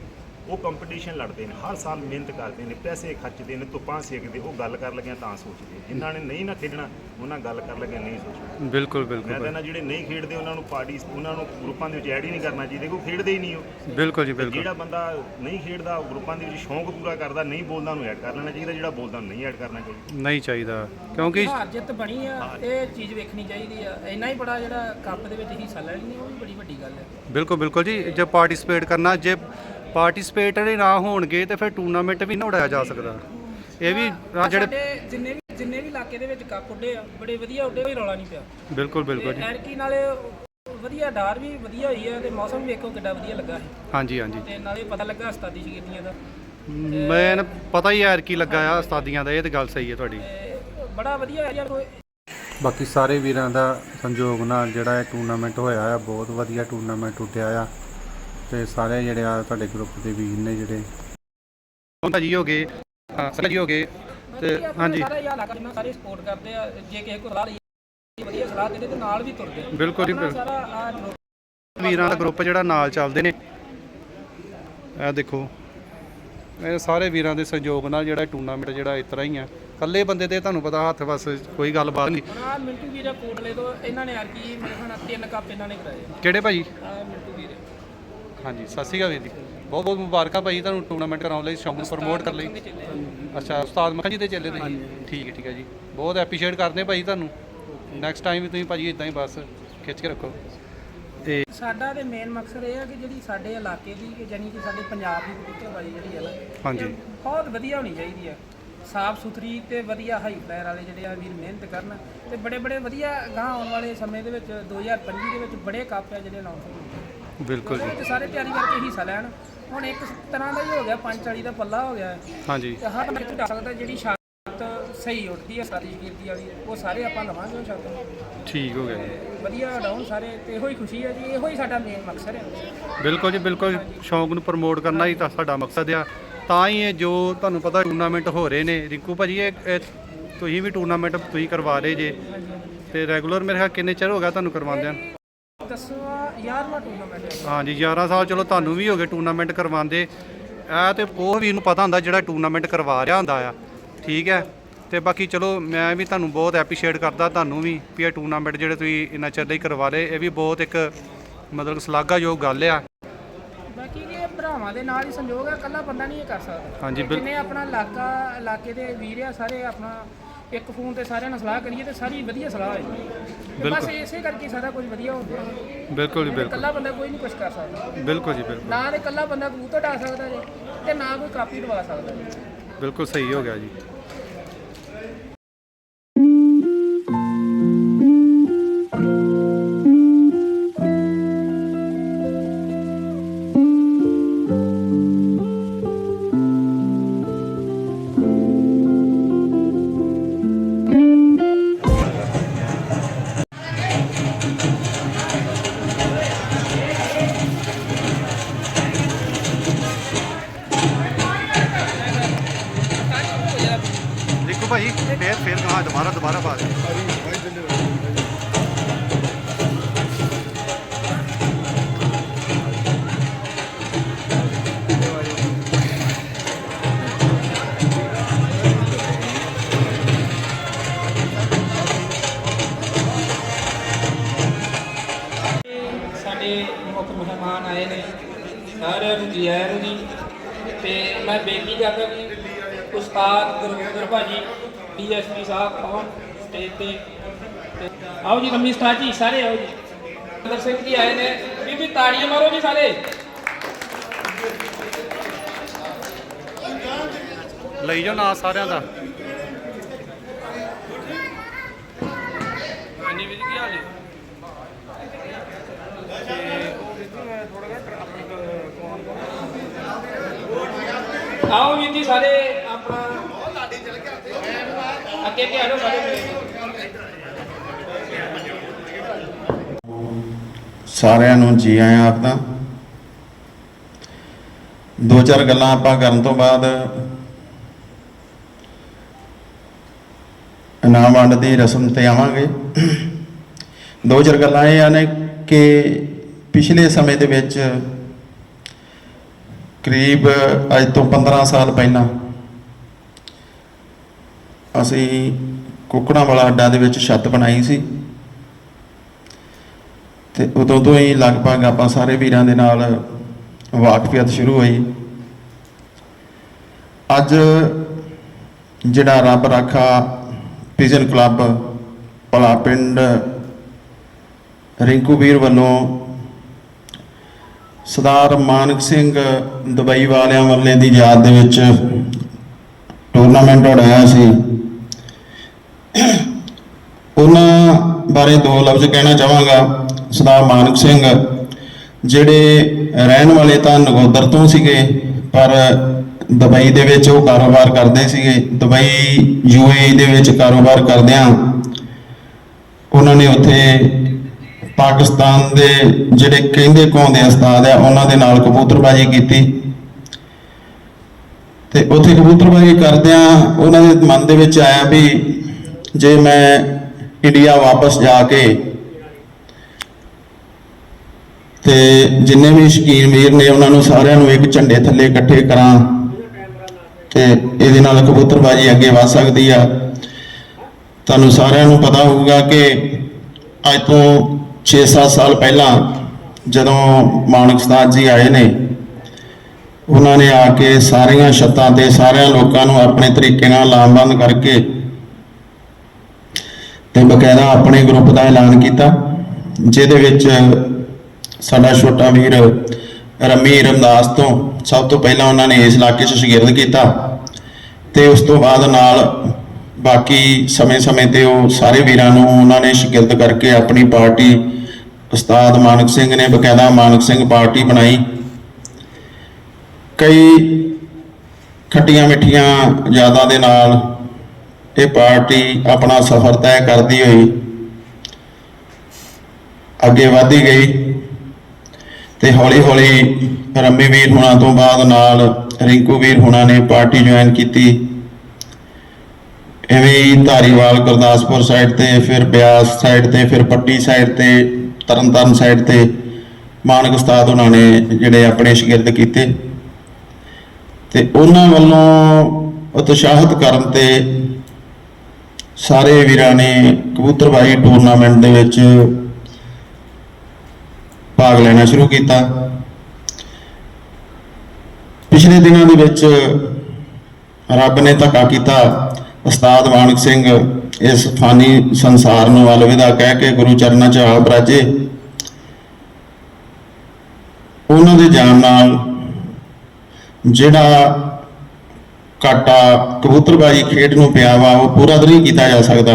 ਉਹ ਕੰਪੀਟੀਸ਼ਨ ਲੜਦੇ ਨੇ ਹਰ ਸਾਲ ਮਿਹਨਤ ਕਰਦੇ ਨੇ ਪੈਸੇ ਖਰਚਦੇ ਨੇ ਧੁੱਪਾਂ ਸੇਕਦੇ ਉਹ ਗੱਲ ਕਰ ਲੱਗਿਆ ਤਾਂ ਸੋਚਦੇ ਜਿਨ੍ਹਾਂ ਨੇ ਨਹੀਂ ਨਾ ਖੇਡਣਾ ਉਹਨਾਂ ਗੱਲ ਕਰ ਲੱਗਿਆ ਨਹੀਂ ਸੋਚਣਾ ਬਿਲਕੁਲ ਮੈਂ ਬਿਲਕੁਲ। ਕਹਿੰਦਾ ਜਿਹੜੇ ਨਹੀਂ ਖੇਡਦੇ ਉਹਨਾਂ ਨੂੰ ਪਾਰਟੀ ਉਹਨਾਂ ਨੂੰ ਗਰੁੱਪਾਂ ਦੇ ਵਿੱਚ ਐਡ ਹੀ ਨਹੀਂ ਕਰਨਾ ਚਾਹੀਦਾ ਕਿਉਂਕਿ ਖੇਡਦੇ ਹੀ ਨਹੀਂ ਉਹ। ਬਿਲਕੁਲ ਜੀ ਬਿਲਕੁਲ। ਜਿਹੜਾ ਬੰਦਾ ਨਹੀਂ ਖੇਡਦਾ ਉਹ ਗਰੁੱਪਾਂ ਦੇ ਵਿੱਚ ਸ਼ੌਂਕ ਪੂਰਾ ਕਰਦਾ ਨਹੀਂ ਬੋਲਦਾ ਉਹਨੂੰ ਐਡ ਕਰ ਲੈਣਾ ਚਾਹੀਦਾ ਜਿਹੜਾ ਬੋਲਦਾ ਨਹੀਂ ਐਡ ਕਰਨਾ ਚਾਹੀਦਾ। ਨਹੀਂ ਚਾਹੀਦਾ ਕਿਉਂਕਿ ਹਾਰ ਜਿੱਤ ਬਣੀ ਆ ਇਹ ਚੀਜ਼ ਵੇਖਣੀ ਚਾਹੀਦੀ ਆ। ਇੰਨਾ ਹੀ ਬੜਾ ਜਿਹੜਾ ਕੱਪ ਦੇ ਵਿੱਚ ਹਿੱਸਾ ਲੈਣੀ ਉਹ ਵੀ ਬੜੀ ਵੱਡੀ ਗੱਲ ਹੈ ਬਿਲਕੁਲ ਬਿਲਕੁਲ ਜੀ ਜੇ ਪਾਰਟਿਸਿਪੇਟ ਕਰਨਾ ਜੇ ਪਾਰਟਿਸਿਪੇਟਰ ਹੀ ਨਾ ਹੋਣਗੇ ਤੇ ਫਿਰ ਟੂਰਨਾਮੈਂਟ ਵੀ ਨਾ ਉਡਾਇਆ ਜਾ ਸਕਦਾ। ਇਹ ਵੀ ਆਹ ਜਿਹੜੇ ਸਾਡੇ ਜਿੰਨੇ ਵੀ ਜਿੰਨੇ ਵੀ ਇਲਾਕੇ ਦੇ ਵਿੱਚ ਕੱਪ ਉੱਡੇ ਆ ਬੜੇ ਵਧੀਆ ਉੱਡੇ ਕੋਈ ਰੌਲਾ ਨਹੀਂ ਪਿਆ। ਬਿਲਕੁਲ ਬਿਲਕੁਲ ਜੀ। ਐਰਕੀ ਨਾਲੇ ਵਧੀਆ ਡਾਰ ਵੀ ਵਧੀਆ ਹੋਈ ਆ ਤੇ ਮੌਸਮ ਵੀ ਵੇਖੋ ਕਿੱਡਾ ਵਧੀਆ ਲੱਗਾ ਹੈ ਹਾਂਜੀ ਹਾਂਜੀ। ਤੇ ਨਾਲੇ ਪਤਾ ਲੱਗਾ ਉਸਤਾਦੀ ਸ਼ਗਿਰਦੀਆਂ ਦਾ। ਮੈਨੂੰ ਪਤਾ ਹੀ ਯਾਰ ਕੀ ਲੱਗਾ ਆ ਉਸਤਾਦੀਆਂ ਦਾ ਇਹ ਤੇ ਗੱਲ ਸਹੀ ਹੈ ਤੁਹਾਡੀ। ਤੇ ਬੜਾ ਵਧੀਆ ਯਾਰ ਕੋਈ। ਬਾਕੀ ਸਾਰੇ ਵੀਰਾਂ ਦਾ ਸੰਯੋਗ ਨਾਲ ਜਿਹੜਾ ਇਹ ਟੂਰਨਾਮੈਂਟ ਹੋਇਆ ਆ ਬਹੁਤ ਵਧੀਆ ਟੂਰਨਾਮੈਂਟ ਉੱਡਿਆ ਆ। ਤੇ ਸਾਰੇ ਜਿਹੜੇ ਆ ਤੁਹਾਡੇ ਗਰੁੱਪ ਦੇ ਵੀਰ ਨੇ ਜਿਹੜੇ ਹੁੰਦਾ ਜੀ ਹੋ ਗਏ ਹਾਂ, ਸਰ ਜੀ ਹੋ ਗਏ ਤੇ ਹਾਂਜੀ। ਸਾਰਾ ਯਾਰ ਜਿੰਨਾ ਸਾਰੇ ਸਪੋਰਟ ਕਰਦੇ ਆ ਜੇ ਕਿਸੇ ਕੋਲ ਸਲਾਹ ਲਈ ਵਧੀਆ ਸਲਾਹ ਦਿੰਦੇ ਤੇ ਨਾਲ ਵੀ ਤੁਰਦੇ। ਬਿਲਕੁਲ ਜੀ। ਸਾਰਾ ਵੀਰਾਂ ਦਾ ਗਰੁੱਪ ਜਿਹੜਾ ਨਾਲ ਚੱਲਦੇ ਨੇ। ਇਹ ਦੇਖੋ ਇਹ ਸਾਰੇ ਵੀਰਾਂ ਦੇ ਸਹਿਯੋਗ ਨਾਲ ਜਿਹੜਾ ਟੂਰਨਾਮੈਂਟ ਜਿਹੜਾ ਇਸ ਤਰ੍ਹਾਂ ਹੀ ਆ। ਇਕੱਲੇ ਬੰਦੇ ਤੇ ਤੁਹਾਨੂੰ ਪਤਾ ਹੱਥ ਵਸ ਕੋਈ ਗੱਲਬਾਤ ਨਹੀਂ। ਮਿੰਟੂ ਵੀਰ ਕੋਟਲੇ ਤੋਂ ਇਹਨਾਂ ਨੇ ਯਾਰ ਕੀ ਮੇਰੇ ਨਾਲ ਤਿੰਨ ਕੱਪ ਇਹਨਾਂ ਨੇ ਕਰਾਏ। ਕਿਹੜੇ ਭਾਜੀ? ਆ ਮਿੰਟੂ ਹਾਂਜੀ ਸਤਿ ਸ਼੍ਰੀ ਅਕਾਲ ਵੀਰ ਜੀ। ਬਹੁਤ ਬਹੁਤ ਮੁਬਾਰਕਾਂ ਭਾਈ ਤੁਹਾਨੂੰ ਟੂਰਨਾਮੈਂਟ ਕਰਾਉਣ ਲਈ ਸ਼ੌਂਕ ਨੂੰ ਪ੍ਰਮੋਟ ਕਰਨ ਲਈ। ਅੱਛਾ ਉਸਤਾਦ ਮੱਖਣ ਜੀ ਦੇ ਚੱਲੇ ਤੁਸੀਂ? ਠੀਕ ਹੈ ਠੀਕ ਹੈ ਜੀ। ਬਹੁਤ ਐਪਰੀਸ਼ੀਏਟ ਕਰਦੇ ਭਾਈ ਤੁਹਾਨੂੰ। ਨੈਕਸਟ ਟਾਈਮ ਵੀ ਤੁਸੀਂ ਭਾਜੀ ਇਦਾਂ ਹੀ ਬਸ ਖਿੱਚ ਕੇ ਰੱਖੋ। ਤੇ ਸਾਡਾ ਤੇ ਮੇਨ ਮਕਸਦ ਇਹ ਹੈ ਕਿ ਜਿਹੜੀ ਸਾਡੇ ਇਲਾਕੇ ਦੀ ਕਿ ਜਾਨੀ ਕਿ ਸਾਡੇ ਪੰਜਾਬ ਦੀ ਕਬੂਤਰਬਾਜੀ ਜਿਹੜੀ ਹੈ ਨਾ ਹਾਂਜੀ। ਬਹੁਤ ਵਧੀਆ ਹੋਣੀ ਚਾਹੀਦੀ ਹੈ ਸਾਫ਼ ਸੁਥਰੀ ਤੇ ਵਧੀਆ ਹਾਈ ਫਲਾਇਰ ਵਾਲੇ ਜਿਹੜੇ ਆ ਵੀਰ ਮਿਹਨਤ ਕਰਨ ਤੇ ਬੜੇ ਬੜੇ ਵਧੀਆ ਗਾਂ ਆਉਣ ਵਾਲੇ ਸਮੇਂ ਦੇ ਵਿੱਚ 2025 ਦੇ ਵਿੱਚ ਬੜੇ ਕੱਪ ਆ ਜਿਹੜੇ ਅਨਾਉਂਸ ਹੋਣਗੇ ਬਿਲਕੁਲ ਜੀ। ਸਾਰੇ ਤਿਆਰੀ ਕਰਕੇ ਹਿੱਸਾ ਲੈਣ। ਹੁਣ ਇੱਕ ਤਰ੍ਹਾਂ ਦਾ ਹੀ ਹੋ ਗਿਆ 540 ਦਾ ਪੱਲਾ ਹੋ ਗਿਆ। ਹੈ ਹਾਂਜੀ। ਤੇ ਹਰ ਮੈਚ ਡਰ ਸਕਦਾ ਜਿਹੜੀ ਛੱਤ ਸਹੀ ਉੱਠਦੀ ਹੈ ਸਾਰੀ ਗਿਰਦੀ ਵਾਲੀ ਉਹ ਸਾਰੇ ਆਪਾਂ ਲਵਾਂਗੇ ਉਹ ਛੱਤ ਠੀਕ ਹੋ ਗਿਆ ਜੀ। ਵਧੀਆ ਡਾਊਨ ਸਾਰੇ ਤੇ ਇਹੋ ਹੀ ਖੁਸ਼ੀ ਹੈ ਜੀ ਇਹੋ ਹੀ ਸਾਡਾ ਮੇਨ ਮਕਸਦ ਹੈ ਬਿਲਕੁਲ ਜੀ ਬਿਲਕੁਲ ਸ਼ੌਂਕ ਨੂੰ ਪ੍ਰਮੋਟ ਕਰਨਾ ਹੀ ਤਾਂ ਸਾਡਾ ਮਕਸਦ ਆ। ਤਾਂ ਹੀ ਇਹ ਜੋ ਤੁਹਾਨੂੰ ਪਤਾ ਟੂਰਨਾਮੈਂਟ ਹੋ ਰਹੇ ਨੇ। ਰਿੰਕੂ ਭਾਜੀ ਇਹ ਇਹ ਤੁਸੀਂ ਵੀ ਟੂਰਨਾਮੈਂਟ ਤੁਸੀਂ ਕਰਵਾ ਰਹੇ ਜੇ। ਤੇ ਰੈਗੂਲਰ ਮੇਰੇ ਖਿਆਲ ਕਿੰਨੇ ਚਿਰ ਹੋ ਗਿਆ ਤੁਹਾਨੂੰ ਕਰਵਾਉਂਦਿਆਂ? ਨੂੰ? ਦੱਸਵਾ 11ਵਾਂ ਟੂਰਨਾਮੈਂਟ ਹੈ। ਹਾਂਜੀ 11 ਸਾਲ ਚਲੋ ਤੁਹਾਨੂੰ ਵੀ ਹੋ ਗਏ ਟੂਰਨਾਮੈਂਟ ਕਰਵਾਉਂਦੇ। ਇਹ ਤੇ ਉਹ ਵੀ ਨੂੰ ਪਤਾ ਹੁੰਦਾ ਜਿਹੜਾ ਟੂਰਨਾਮੈਂਟ ਕਰਵਾ ਰਿਹਾ ਹੁੰਦਾ ਆ। ਠੀਕ ਹੈ? ਤੇ ਬਾਕੀ ਚਲੋ ਮੈਂ ਵੀ ਤੁਹਾਨੂੰ ਬਹੁਤ ਐਪਰੀਸ਼ੀਏਟ ਕਰਦਾ ਤੁਹਾਨੂੰ ਵੀ ਵੀ ਇਹ ਟੂਰਨਾਮੈਂਟ ਜਿਹੜੇ ਤੁਸੀਂ ਇੰਨਾ ਚਿਰ ਲਈ ਕਰਵਾ ਲਏ ਇਹ ਵੀ ਬਹੁਤ ਇੱਕ ਮਤਲਬ ਸ਼ਲਾਘਾਯੋਗ ਗੱਲ ਆ। ਬਾਕੀ ਇਹ ਭਰਾਵਾਂ ਦੇ ਨਾਲ ਹੀ ਸੰਯੋਗ ਹੈ ਇਕੱਲਾ ਬੰਦਾ ਨਹੀਂ ਇਹ ਕਰ ਸਕਦਾ। ਹਾਂਜੀ, ਬਿਲ- ਜਿੰਨੇ ਆਪਣਾ ਇਲਾਕਾ ਇਲਾਕੇ ਦੇ ਵੀਰ ਆ ਸਾਰੇ ਆਪਣਾ ਇੱਕ ਫੋਨ ਤੇ ਸਾਰਿਆਂ ਨਾਲ ਸਲਾਹ ਕਰੀਏ ਤੇ ਸਾਰੀ ਵਧੀਆ ਸਲਾਹ ਹੈ। ਤੇ ਬਸ ਬਿਲਕੁਲ। ਇਸੇ ਕਰਕੇ ਸਾਰਾ ਕੁਝ ਵਧੀਆ ਹੋ ਗਿਆ। ਬਿਲਕੁਲ ਜੀ ਬਿਲਕੁਲ। ਇਕੱਲਾ ਬੰਦਾ ਕੋਈ ਨਹੀਂ ਕੁਝ ਕਰ ਸਕਦਾ। ਬਿਲਕੁਲ ਜੀ ਬਿਲਕੁਲ। ਨਾ ਤੇ ਇਕੱਲਾ ਬੰਦਾ ਕਬੂਤਰ ਡਾ ਸਕਦਾ ਜੇ ਤੇ ਨਾ ਕੋਈ ਕਾਪੀ ਦਵਾ ਸਕਦਾ ਜੀ। ਬਿਲਕੁਲ ਸਹੀ ਹੋ ਗਿਆ ਜੀ। ਦੇਖੋ ਭਾਈ ਫੇਰ ਫੇਰ ਕਹਾ ਦੁਬਾਰਾ ਦੁਬਾਰਾ ਸਾਡੇ ਮੁੱਖ ਮਹਿਮਾਨ ਆਏ ਨੇ, ਸਾਰਿਆਂ ਨੂੰ ਜੀ ਆਇਆਂ ਨੂੰ ਜੀ। ਤੇ ਮੈਂ ਬੇਨਤੀ ਕਰਦਾ ਕਿ ਉਸਤਾਦ ਗੁਰਵਿੰਦਰ ਭਾਜੀ ਡੀਐਸਪੀ ਸਾਹਿਬ ਆਉਣ ਸਟੇਜ ਤੇ। ਆਓ ਜੀ ਰਮੀ ਉਸਤਾਦ ਜੀ ਸਾਰੇ ਆਓ ਜੀ। ਅੰਦਰ ਸਿੰਘ ਜੀ ਆਏ ਨੇ। ਵੀ ਵੀ ਤਾੜੀਆਂ ਮਾਰੋ ਜੀ ਸਾਰੇ। ਲਈ ਜਾਓ ਨਾਂ ਸਾਰਿਆਂ ਦਾ। ਹਾਂਜੀ ਵੀਰ ਕੀ ਹਾਲ ਹੈ ਆਓ ਜੀ ਸਾਰੇ। ਅੱਗੇ ਅੱਗੇ ਸਾਰਿਆਂ ਨੂੰ ਜੀ ਆਇਆਂ ਆਪਦਾ ਦੋ ਚਾਰ ਗੱਲਾਂ ਆਪਾਂ ਕਰਨ ਤੋਂ ਬਾਅਦ ਇਨਾਮ ਵੰਡ ਦੀ ਰਸਮ ਤੇ ਆਵਾਂਗੇ। ਦੋ ਚਾਰ ਗੱਲਾਂ ਇਹ ਆ ਨੇ ਕਿ ਪਿਛਲੇ ਸਮੇਂ ਦੇ ਵਿੱਚ ਕਰੀਬ ਅੱਜ ਤੋਂ 15 ਸਾਲ ਪਹਿਲਾਂ ਅਸੀਂ ਕੁੱਕੜਾਂ ਵਾਲਾ ਅੱਡਾ ਦੇ ਵਿੱਚ ਛੱਤ ਬਣਾਈ ਸੀ। ਤੇ ਉਦੋਂ ਤੋਂ ਹੀ ਲਗਭਗ ਆਪਾਂ ਸਾਰੇ ਵੀਰਾਂ ਦੇ ਨਾਲ ਵਾਕਫੀਅਤ ਸ਼ੁਰੂ ਹੋਈ। ਅੱਜ ਜਿਹੜਾ ਰੱਬ ਰਾਖਾ ਪਿਜਨ ਕਲੱਬ, ਭਲਾ ਪਿੰਡ, ਰਿੰਕੂ ਵੀਰ ਵੱਲੋਂ ਸਰਦਾਰ ਮਾਨਕ ਸਿੰਘ ਦੁਬਈ ਵਾਲਿਆਂ ਵੱਲੇ ਦੀ ਯਾਦ ਦੇ ਵਿੱਚ ਟੂਰਨਾਮੈਂਟ ਉਡਾਇਆ ਸੀ ਉਹਨਾਂ ਬਾਰੇ ਦੋ ਲਫ਼ਜ਼ ਕਹਿਣਾ ਚਾਹਾਂਗਾ। ਸਰਦਾਰ ਮਾਨਕ ਸਿੰਘ, ਜਿਹੜੇ ਰਹਿਣ ਵਾਲੇ ਤਾਂ ਨਗੋਦਰ ਤੋਂ ਸੀਗੇ, ਪਰ ਦੁਬਈ ਦੇ ਵਿੱਚ ਉਹ ਕਾਰੋਬਾਰ ਕਰਦੇ ਸੀਗੇ। ਦੁਬਈ ਯੂਏਈ ਦੇ ਵਿੱਚ ਕਾਰੋਬਾਰ ਕਰਦਿਆਂ ਉਹਨਾਂ ਨੇ ਉੱਥੇ ਪਾਕਿਸਤਾਨ ਦੇ ਜਿਹੜੇ ਕਹਿੰਦੇ ਕਹਾਉਂਦੇ ਉਸਤਾਦ ਆ, ਉਹਨਾਂ ਦੇ ਨਾਲ ਕਬੂਤਰਬਾਜ਼ੀ ਕੀਤੀ। ਤੇ ਉੱਥੇ ਕਬੂਤਰਬਾਜ਼ੀ ਕਰਦਿਆਂ ਉਹਨਾਂ ਦੇ ਮਨ ਦੇ ਵਿੱਚ ਆਇਆ ਵੀ ਜੇ ਮੈਂ ਇੰਡੀਆ ਵਾਪਸ ਜਾ ਕੇ ਤੇ ਜਿੰਨੇ ਵੀ ਸ਼ਕੀਨ ਵੀਰ ਨੇ ਉਹਨਾਂ ਨੂੰ ਸਾਰਿਆਂ ਨੂੰ ਇੱਕ ਝੰਡੇ ਥੱਲੇ ਇਕੱਠੇ ਕਰਾਂ ਤੇ ਇਹਦੇ ਨਾਲ ਕਬੂਤਰਬਾਜ਼ੀ ਅੱਗੇ ਵਧ ਸਕਦੀ ਆ। ਤੁਹਾਨੂੰ ਸਾਰਿਆਂ ਨੂੰ ਪਤਾ ਹੋਊਗਾ ਕਿ ਅੱਜ ਤੋਂ 6-7 ਸਾਲ ਪਹਿਲਾਂ ਜਦੋਂ ਮਾਨਕ ਸਤਾਜ ਜੀ ਆਏ ਨੇ ਉਹਨਾਂ ਨੇ ਆ ਕੇ ਸਾਰੀਆਂ ਛੱਤਾਂ ਤੇ ਸਾਰਿਆਂ ਲੋਕਾਂ ਨੂੰ ਆਪਣੇ ਤਰੀਕੇ ਨਾਲ ਲਾਮਬੰਦ ਕਰਕੇ ਤੇ ਬਕਾਇਦਾ ਆਪਣੇ ਗਰੁੱਪ ਦਾ ਐਲਾਨ ਕੀਤਾ, ਜਿਹਦੇ ਵਿੱਚ ਸਾਡਾ ਛੋਟਾ ਵੀਰ ਰਮੀ ਰਮਦਾਸ ਤੋਂ ਸਭ ਤੋਂ ਪਹਿਲਾਂ ਉਹਨਾਂ ਨੇ ਇਸ ਇਲਾਕੇ 'ਚ ਸ਼ਾਗਿਰਦ ਕੀਤਾ ਤੇ ਉਸ ਤੋਂ ਬਾਅਦ ਨਾਲ ਬਾਕੀ ਸਮੇਂ-ਸਮੇਂ ਤੇ ਉਹ ਸਾਰੇ ਵੀਰਾਂ ਨੂੰ ਉਹਨਾਂ ਨੇ ਸ਼ਾਗਿਰਦ ਕਰਕੇ ਆਪਣੀ ਪਾਰਟੀ ਉਸਤਾਦ ਮਾਨਕ ਸਿੰਘ ਨੇ ਬਕਾਇਦਾ ਮਾਨਕ ਸਿੰਘ ਪਾਰਟੀ ਬਣਾਈ। ਕਈ ਖੱਟੀਆਂ ਮਿੱਠੀਆਂ ਯਾਦਾਂ ਦੇ ਨਾਲ ਇਹ ਪਾਰਟੀ ਆਪਣਾ ਸਫ਼ਰ ਤੈਅ ਕਰਦੀ ਹੋਈ ਅੱਗੇ ਵਧਦੀ ਗਈ ਤੇ ਹੌਲੀ ਹੌਲੀ ਰੰਮੀ ਵੀਰ ਹੁਣਾਂ ਤੋਂ ਬਾਅਦ ਨਾਲ ਰਿੰਕੂ ਵੀਰ ਹੁਣਾਂ ਨੇ ਪਾਰਟੀ ਜੁਆਇਨ ਕੀਤੀ। ਐਵੇਂ ਹੀ ਧਾਰੀਵਾਲ, ਗੁਰਦਾਸਪੁਰ ਸਾਈਡ ਤੇ, ਫਿਰ ਬਿਆਸ ਸਾਈਡ ਤੇ, ਫਿਰ ਪੱਟੀ ਸਾਈਡ ਤੇ, ਤਰਨਤਾਰਨ ਸਾਈਡ ਤੇ ਮਾਨਕ ਉਸਤਾਦ ਉਹਨਾਂ ਨੇ ਜਿਹੜੇ ਆਪਣੇ ਸ਼ਾਗਿਰਦ ਕੀਤੇ। ਤੇ ਉਹਨਾਂ ਵੱਲੋਂ ਉਤਸ਼ਾਹਿਤ ਕਰਨ ਤੇ ਸਾਰੇ ਵੀਰਾਂ ਨੇ ਕਬੂਤਰਬਾਜ਼ੀ ਟੂਰਨਾਮੈਂਟ ਦੇ ਵਿੱਚ ਭਾਗ ਲੈਣਾ ਸ਼ੁਰੂ ਕੀਤਾ। ਪਿਛਲੇ ਦਿਨਾਂ ਦੇ ਵਿੱਚ ਰੱਬ ਨੇ ਧੱਕਾ ਕੀਤਾ। ਉਸਤਾਦ ਮਾਨਕ ਸਿੰਘ ਇਸ ਫਾਨੀ ਸੰਸਾਰ ਨੂੰ ਅਲਵਿਦਾ ਕਹਿ ਕੇ ਗੁਰੂ ਚਰਨਾਂ 'ਚ ਆ ਬਰਾਜੇ ਉਹਨਾਂ ਦੇ ਜਾਣ ਨਾਲ ਜਿਹੜਾ ਘਾਟਾ ਕਬੂਤਰਬਾਜ਼ੀ ਖੇਡ ਨੂੰ ਪਿਆ ਵਾ, ਉਹ ਪੂਰਾ ਤਾਂ ਨਹੀਂ ਕੀਤਾ ਜਾ ਸਕਦਾ।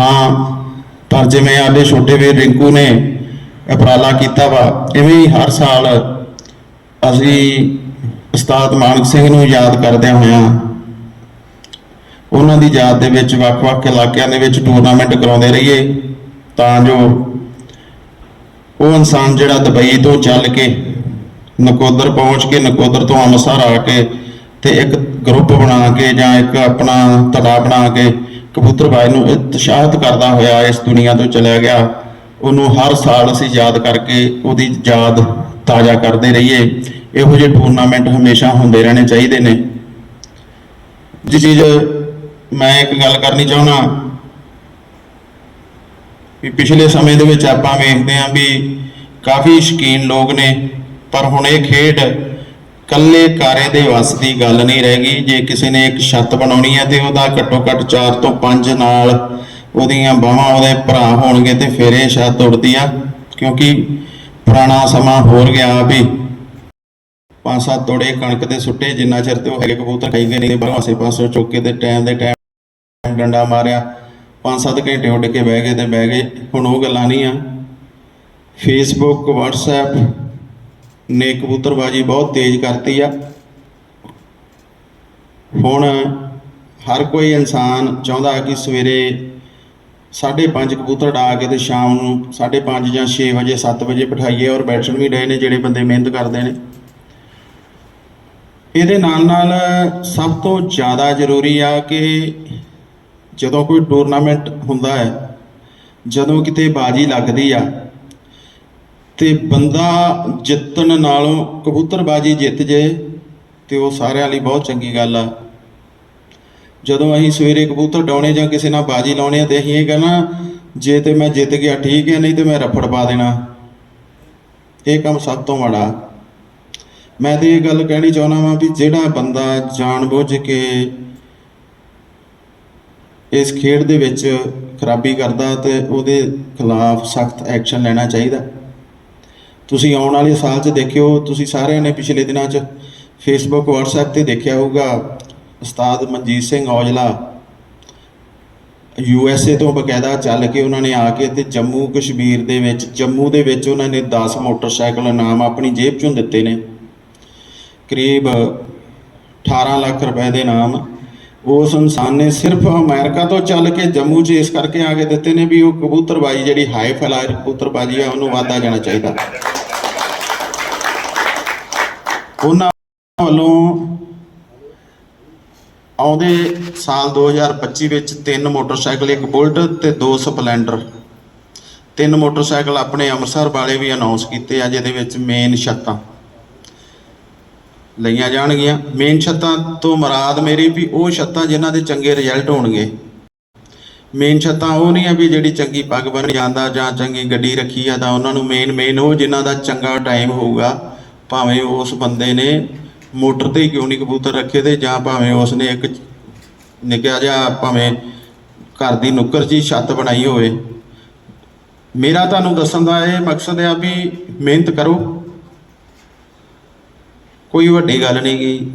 ਹਾਂ, ਪਰ ਜਿਵੇਂ ਆਲੇ ਛੋਟੇ ਵੀਰ ਰਿੰਕੂ ਨੇ ਉਪਰਾਲਾ ਕੀਤਾ ਵਾ, ਇਵੇਂ ਹੀ ਹਰ ਸਾਲ ਅਸੀਂ ਉਸਤਾਦ ਮਾਨਕ ਸਿੰਘ ਨੂੰ ਯਾਦ ਕਰਦਿਆਂ ਹੋਇਆਂ ਉਹਨਾਂ ਦੀ ਯਾਦ ਦੇ ਵਿੱਚ ਵੱਖ-ਵੱਖ ਇਲਾਕਿਆਂ ਦੇ ਵਿੱਚ ਟੂਰਨਾਮੈਂਟ ਕਰਾਉਂਦੇ ਰਹੀਏ, ਤਾਂ ਜੋ ਉਹ ਇਨਸਾਨ ਜਿਹੜਾ ਦੁਬਈ ਤੋਂ ਚੱਲ ਕੇ ਨਕੋਦਰ ਪਹੁੰਚ ਕੇ ਨਕੋਦਰ ਤੋਂ ਅੰਮ੍ਰਿਤਸਰ ਆ ਕੇ ਤੇ ਇੱਕ ਗਰੁੱਪ ਬਣਾ ਕੇ ਜਾਂ ਇੱਕ ਆਪਣਾ ਧੜਾ ਬਣਾ ਕੇ ਕਬੂਤਰਬਾਜ਼ ਨੂੰ ਇਤਸ਼ਾਹਤ ਕਰਦਾ ਹੋਇਆ ਇਸ ਦੁਨੀਆ ਤੋਂ ਚਲਿਆ ਗਿਆ। ਉਹਨੂੰ ਹਰ ਸਾਲ ਅਸੀਂ ਯਾਦ ਕਰਕੇ ਉਹਦੀ ਯਾਦ ਤਾਜ਼ਾ ਕਰਦੇ ਰਹੀਏ। ਇਹੋ ਜਿਹੇ ਟੂਰਨਾਮੈਂਟ ਹਮੇਸ਼ਾ ਹੁੰਦੇ ਰਹਿਣੇ ਚਾਹੀਦੇ ਨੇ। ਜੀ ਚੀਜ਼ ਮੈਂ ਇੱਕ ਗੱਲ ਕਰਨੀ ਚਾਹੁੰਦਾ ਵੀ ਪਿਛਲੇ ਸਮੇਂ ਦੇ ਵਿੱਚ ਆਪਾਂ ਵੇਖਦੇ ਹਾਂ ਵੀ ਕਾਫੀ ਸ਼ਕੀਨ ਲੋਕ ਨੇ। ਪਰ ਹੁਣ ਇਹ ਖੇਡ ਕੱਲੇ ਕਾਰੇ ਦੇ ਵੱਸ ਦੀ ਗੱਲ ਨਹੀਂ ਰਹਿ ਗਈ। ਜੇ ਕਿਸੇ ਨੇ ਇੱਕ ਛੱਤ ਬਣਾਉਣੀ ਹੈ ਤੇ ਉਹਦਾ ਘੱਟੋ ਘੱਟ 4 ਤੋਂ 5 ਨਾਲ ਉਹਦੀਆਂ ਬਾਹਾਂ ਉਹਦੇ ਭਰਾ ਹੋਣਗੇ ਤੇ ਫਿਰ ਇਹ ਛੱਤ ਉੱਡਦੀ ਆ, ਕਿਉਂਕਿ ਪੁਰਾਣਾ ਸਮਾਂ ਹੋਰ ਗਿਆ ਵੀ। ਪੰਜ ਸੱਤ ਤੋੜੇ ਕਣਕ ਦੇ ਸੁੱਟੇ, ਜਿੰਨਾ ਚਿਰ ਤੇ ਉਹ ਹੈਗੇ ਕਬੂਤਰ ਖਾਈ ਗਏ ਨਹੀਂ ਤੇ ਬਾਹਰੋਂ ਆਸੇ ਪਾਸੋਂ ਚੁੱਕ ਕੇ ਤੇ ਟਾਈਮ ਦੇ ਟਾਈਮ ਡੰਡਾ ਮਾਰਿਆ। ਪੰਜ ਸੱਤ ਘੰਟੇ ਉੱਡ ਕੇ ਬਹਿ ਗਏ ਤੇ ਬਹਿ ਗਏ। ਹੁਣ ਉਹ ਗੱਲਾਂ ਨਹੀਂ ਆ। ਫੇਸਬੁੱਕ WhatsApp ਨੇ ਕਬੂਤਰਬਾਜੀ ਬਹੁਤ ਤੇਜ਼ ਕਰਤੀ ਆ। ਹੁਣ ਹਰ ਕੋਈ ਇਨਸਾਨ ਚਾਹੁੰਦਾ ਕਿ ਸਵੇਰੇ 5:30 ਕਬੂਤਰ ਡਾ ਕੇ ਤੇ ਸ਼ਾਮ ਨੂੰ 5:30 ਜਾਂ 6 ਵਜੇ 7 ਵਜੇ ਬਿਠਾਈਏ ਔਰ ਬੈਠਣ ਵੀ ਡਏ ਨੇ ਜਿਹੜੇ ਬੰਦੇ ਮਿਹਨਤ ਕਰਦੇ ਨੇ। ਇਹਦੇ ਨਾਲ ਨਾਲ ਸਭ ਤੋਂ ਜ਼ਿਆਦਾ ਜ਼ਰੂਰੀ ਆ ਕਿ ਜਦੋਂ ਕੋਈ ਟੂਰਨਾਮੈਂਟ ਹੁੰਦਾ ਹੈ, ਜਦੋਂ ਕਿਤੇ ਬਾਜੀ ਲੱਗਦੀ ਆ ਤੇ ਬੰਦਾ ਜਿੱਤਣ ਨਾਲੋਂ ਕਬੂਤਰਬਾਜੀ ਜਿੱਤ ਜੇ, ਤੇ ਉਹ ਸਾਰਿਆਂ ਲਈ ਬਹੁਤ ਚੰਗੀ ਗੱਲ ਆ। ਜਦੋਂ ਅਸੀਂ ਸਵੇਰੇ ਕਬੂਤਰ ਡਾਉਣੇ ਜਾਂ ਕਿਸੇ ਨਾਲ ਬਾਜੀ ਲਾਉਣੇ ਆ, ਤੇ ਅਸੀਂ ਇਹ ਕਹਿਣਾ, ਜੇ ਤੇ ਮੈਂ ਜਿੱਤ ਗਿਆ ਠੀਕ ਹੈ, ਨਹੀਂ ਤੇ ਮੈਂ ਰਫੜ ਪਾ ਦੇਣਾ। ਇਹ ਕੰਮ ਸਭ ਤੋਂ ਮਾੜਾ। ਮੈਂ ਤੇ ਇਹ ਗੱਲ ਕਹਿਣੀ ਚਾਹੁੰਦਾ ਵਾਂ ਵੀ ਜਿਹੜਾ ਬੰਦਾ ਜਾਣਬੁੱਝ ਕੇ ਇਸ ਖੇਡ ਦੇ ਵਿੱਚ ਖਰਾਬੀ ਕਰਦਾ ਤੇ ਉਹਦੇ ਖਿਲਾਫ ਸਖਤ ਐਕਸ਼ਨ ਲੈਣਾ ਚਾਹੀਦਾ। ਤੁਸੀਂ ਆਉਣ ਵਾਲੇ ਸਾਲ 'ਚ ਦੇਖਿਓ, ਤੁਸੀਂ ਸਾਰਿਆਂ ਨੇ ਪਿਛਲੇ ਦਿਨਾਂ 'ਚ ਫੇਸਬੁੱਕ WhatsApp ਤੇ ਦੇਖਿਆ ਹੋਊਗਾ, ਉਸਤਾਦ ਮਨਜੀਤ ਸਿੰਘ ਔਜਲਾ ਯੂ ਤੋਂ ਬਕਾਇਦਾ ਚੱਲ ਕੇ ਉਹਨਾਂ ਨੇ ਆ ਕੇ ਤੇ ਜੰਮੂ ਕਸ਼ਮੀਰ ਦੇ ਵਿੱਚ, ਜੰਮੂ ਦੇ ਵਿੱਚ ਉਹਨਾਂ ਨੇ 10 ਮੋਟਰਸਾਈਕਲ ਨਾਮ ਆਪਣੀ ਜੇਬ ਚੋਂ ਦਿੱਤੇ ਨੇ। ਕਰੀਬ 18 ਲੱਖ ਰੁਪਏ ਦੇ ਨਾਮ। ਉਸ ਇਨਸਾਨ ਨੇ ਸਿਰਫ ਅਮਰੀਕਾ ਤੋਂ ਚੱਲ ਕੇ ਜੰਮੂ 'ਚ ਇਸ ਕਰਕੇ ਆ ਕੇ ਦਿੱਤੇ ਨੇ ਵੀ ਉਹ ਕਬੂਤਰਬਾਜੀ ਜਿਹੜੀ ਹਾਈ ਫਲਾਇਰ ਕਬੂਤਰਬਾਜੀ ਆ, ਉਹਨੂੰ ਵਾਧਾ ਜਾਣਾ ਚਾਹੀਦਾ। ਉਹਨਾਂ ਵੱਲੋਂ ਆਉਂਦੇ ਸਾਲ 2025 ਵਿੱਚ ਤਿੰਨ ਮੋਟਰਸਾਈਕਲ, ਇੱਕ ਬੁਲਟ ਤੇ ਦੋ ਸਪਲੈਂਡਰ। ਤਿੰਨ ਮੋਟਰਸਾਈਕਲ ਆਪਣੇ ਅੰਮ੍ਰਿਤਸਰ ਵਾਲੇ ਵੀ ਅਨਾਉਂਸ ਕੀਤੇ ਆ, ਜਿਹਦੇ ਵਿੱਚ ਮੇਨ ਛੱਤਾਂ ਲਈਆਂ ਜਾਣਗੀਆਂ। ਮੇਨ ਛੱਤਾਂ ਤੋਂ ਮੁਰਾਦ ਮੇਰੀ ਵੀ ਉਹ ਛੱਤਾਂ ਜਿਨ੍ਹਾਂ ਦੇ ਚੰਗੇ ਰਿਜ਼ਲਟ ਹੋਣਗੇ। ਮੇਨ ਛੱਤਾਂ ਉਹ ਨਹੀਂ ਆ ਵੀ ਜਿਹੜੀ ਚੰਗੀ ਪੱਗ ਬਣ ਜਾਂਦਾ ਜਾਂ ਚੰਗੀ ਗੱਡੀ ਰੱਖੀ ਆ, ਤਾਂ ਉਹਨਾਂ ਨੂੰ ਮੇਨ ਮੇਨ ਉਹ ਜਿਨ੍ਹਾਂ ਦਾ ਚੰਗਾ ਟਾਈਮ ਹੋਊਗਾ। ਭਾਵੇਂ ਉਸ ਬੰਦੇ ਨੇ ਮੋਟਰ ਤੇ ਕਿਉਂ ਨਹੀਂ ਕਬੂਤਰ ਰੱਖੇ ਤੇ ਜਾਂ ਭਾਵੇਂ ਉਸ ਨੇ ਇੱਕ ਨਿੱਕਿਆ ਜਿਹਾ ਭਾਵੇਂ ਘਰ ਦੀ ਨੁੱਕਰ 'ਚ ਹੀ ਛੱਤ ਬਣਾਈ ਹੋਵੇ। ਮੇਰਾ ਤੁਹਾਨੂੰ ਦੱਸਣ ਦਾ ਇਹ ਮਕਸਦ ਆ ਵੀ ਮਿਹਨਤ ਕਰੋ। ਕੋਈ ਵੱਡੀ ਗੱਲ ਨਹੀਂ ਗੀ।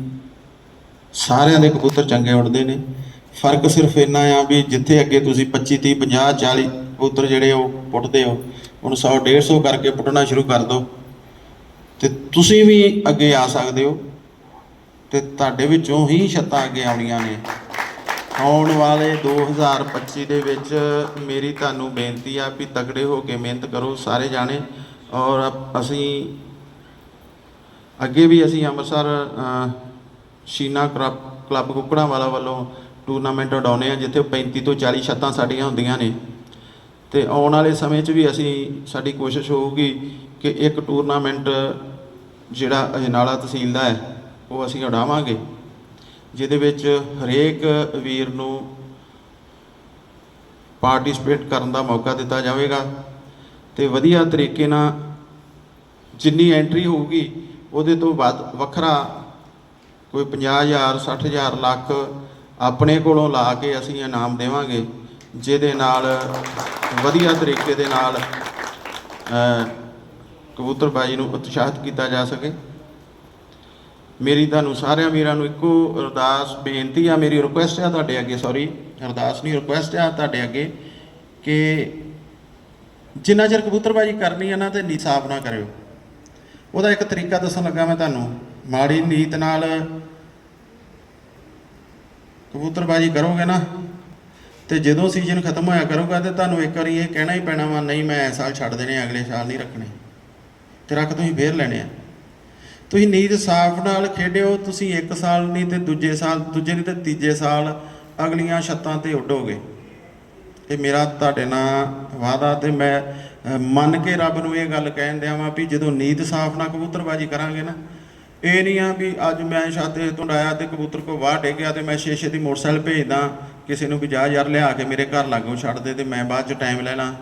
ਸਾਰਿਆਂ ਦੇ ਕਬੂਤਰ ਚੰਗੇ ਉੱਡਦੇ ਨੇ। ਫ਼ਰਕ ਸਿਰਫ ਇੰਨਾ ਆ ਵੀ ਜਿੱਥੇ ਅੱਗੇ ਤੁਸੀਂ 25 30 50 40 ਕਬੂਤਰ ਜਿਹੜੇ ਉਹ ਪੁੱਟਦੇ ਹੋ ਹੁਣ 100 150 ਕਰਕੇ ਪੁੱਟਣਾ ਸ਼ੁਰੂ ਕਰ ਦਿਓ। ਤੇ ਤੁਸੀਂ ਵੀ ਅੱਗੇ ਆ ਸਕਦੇ ਹੋ ਤੇ ਤੁਹਾਡੇ ਵਿੱਚੋਂ ਹੀ ਛੱਤਾਂ ਅੱਗੇ ਆਉਣੀਆਂ ਨੇ। ਆਉਣ ਵਾਲੇ 2025 ਦੇ ਵਿੱਚ ਮੇਰੀ ਤੁਹਾਨੂੰ ਬੇਨਤੀ ਆ ਵੀ ਤਗੜੇ ਹੋ ਕੇ ਮਿਹਨਤ ਕਰੋ ਸਾਰੇ ਜਾਣੇ ਔਰ ਅਸੀਂ ਅੱਗੇ ਵੀ ਅਸੀਂ ਅੰਮ੍ਰਿਤਸਰ ਸ਼ੀਨਾ ਕਲੱਬ ਕਲੱਬ ਕੁੱਕੜਾਂ ਵਾਲਾ ਵੱਲੋਂ ਟੂਰਨਾਮੈਂਟ ਉਡਾਉਂਦੇ ਆ ਜਿੱਥੇ 35 ਤੋਂ 40 ਛੱਤਾਂ ਸਾਡੀਆਂ ਹੁੰਦੀਆਂ ਨੇ। ਤੇ ਆਉਣ ਵਾਲੇ ਸਮੇਂ 'ਚ ਵੀ ਅਸੀਂ, ਸਾਡੀ ਕੋਸ਼ਿਸ਼ ਹੋਊਗੀ ਕਿ ਇੱਕ ਟੂਰਨਾਮੈਂਟ ਜਿਹੜਾ ਅਜਨਾਲਾ ਤਹਿਸੀਲ ਦਾ ਹੈ, ਉਹ ਅਸੀਂ ਉਡਾਵਾਂਗੇ ਜਿਹਦੇ ਵਿੱਚ ਹਰੇਕ ਵੀਰ ਨੂੰ ਪਾਰਟਿਸਿਪੇਟ ਕਰਨ ਦਾ ਮੌਕਾ ਦਿੱਤਾ ਜਾਵੇਗਾ ਤੇ ਵਧੀਆ ਤਰੀਕੇ ਨਾਲ ਜਿੰਨੀ ਐਂਟਰੀ ਹੋਊਗੀ, ਉਹਦੇ ਤੋਂ ਵੱਧ ਵੱਖਰਾ ਕੋਈ 50000 60000 ਲੱਖ ਆਪਣੇ ਕੋਲੋਂ ਲਾ ਕੇ ਅਸੀਂ ਇਨਾਮ ਦੇਵਾਂਗੇ, ਜਿਹਦੇ ਨਾਲ ਵਧੀਆ ਤਰੀਕੇ ਦੇ ਨਾਲ ਕਬੂਤਰਬਾਜੀ ਨੂੰ ਉਤਸ਼ਾਹਿਤ ਕੀਤਾ ਜਾ ਸਕੇ। ਮੇਰੀ ਤੁਹਾਨੂੰ ਸਾਰਿਆਂ ਵੀਰਾਂ ਨੂੰ ਇੱਕੋ ਅਰਦਾਸ ਬੇਨਤੀ ਆ, ਮੇਰੀ ਰਿਕੁਐਸਟ ਆ ਤੁਹਾਡੇ ਅੱਗੇ ਸੌਰੀ ਅਰਦਾਸ ਨਹੀਂ ਰਿਕੁਐਸਟ ਆ ਤੁਹਾਡੇ ਅੱਗੇ ਕਿ ਜਿੰਨਾ ਚਿਰ ਕਬੂਤਰਬਾਜੀ ਕਰਨੀ ਆ ਨਾ ਤੇ ਨਿਸਾਬ ਨਾ ਕਰਿਓ। ਉਹਦਾ ਇੱਕ ਤਰੀਕਾ ਦੱਸਣ ਲੱਗਾ ਮੈਂ ਤੁਹਾਨੂੰ, ਮਾੜੀ ਨੀਤ ਨਾਲ ਕਬੂਤਰਬਾਜੀ ਕਰੋਗੇ ਨਾ, ਤੇ ਜਦੋਂ ਸੀਜ਼ਨ ਖਤਮ ਹੋਇਆ ਕਰੂਗਾ ਤੇ ਤੁਹਾਨੂੰ ਇੱਕ ਵਾਰੀ ਇਹ ਕਹਿਣਾ ਹੀ ਪੈਣਾ ਵਾ, ਨਹੀਂ, ਮੈਂ ਇਸ ਸਾਲ ਛੱਡ ਦੇਣੇ, ਅਗਲੇ ਸਾਲ ਨਹੀਂ ਰੱਖਣੇ। ਰੱਖ ਤੁਸੀਂ ਫੇਰ ਲੈਣੇ ਆ। ਤੁਸੀਂ ਨੀਤ ਸਾਫ਼ ਨਾਲ ਖੇਡਿਓ, ਤੁਸੀਂ ਇੱਕ ਸਾਲ ਨਹੀਂ ਤੇ ਦੂਜੇ ਸਾਲ, ਦੂਜੇ ਨਹੀਂ ਤੇ ਤੀਜੇ ਸਾਲ ਅਗਲੀਆਂ ਛੱਤਾਂ ਤੇ ਉੱਡੋਗੇ। ਇਹ ਮੇਰਾ ਤੁਹਾਡੇ ਨਾਲ ਵਾਅਦਾ ਤੇ ਮੈਂ ਮੰਨ ਕੇ ਰੱਬ ਨੂੰ ਇਹ ਗੱਲ ਕਹਿਣ ਦਿਆਂ ਵਾਂ ਵੀ ਜਦੋਂ ਨੀਤ ਸਾਫ਼ ਨਾਲ ਕਬੂਤਰਬਾਜੀ ਕਰਾਂਗੇ ਨਾ, ਇਹ ਨਹੀਂ ਆ ਵੀ ਅੱਜ ਮੈਂ ਛਾਤੇ ਤੋਂ ਆਇਆ ਤੇ ਕਬੂਤਰ ਕੋ ਬਾਹਰ ਡੇ ਗਿਆ ਤੇ ਮੈਂ ਸ਼ੇਸ਼ੇ ਦੀ ਮੋਟਰਸਾਈਕਲ ਭੇਜਦਾ, ਕਿਸੇ ਨੂੰ ਵੀ ਜਾ ਯਾਰ ਲਿਆ ਕੇ ਮੇਰੇ ਘਰ ਲਾਗੋਂ ਛੱਡ ਦੇ ਤੇ ਮੈਂ ਬਾਅਦ ਚ ਟਾਈਮ ਲੈ ਲਾਂ।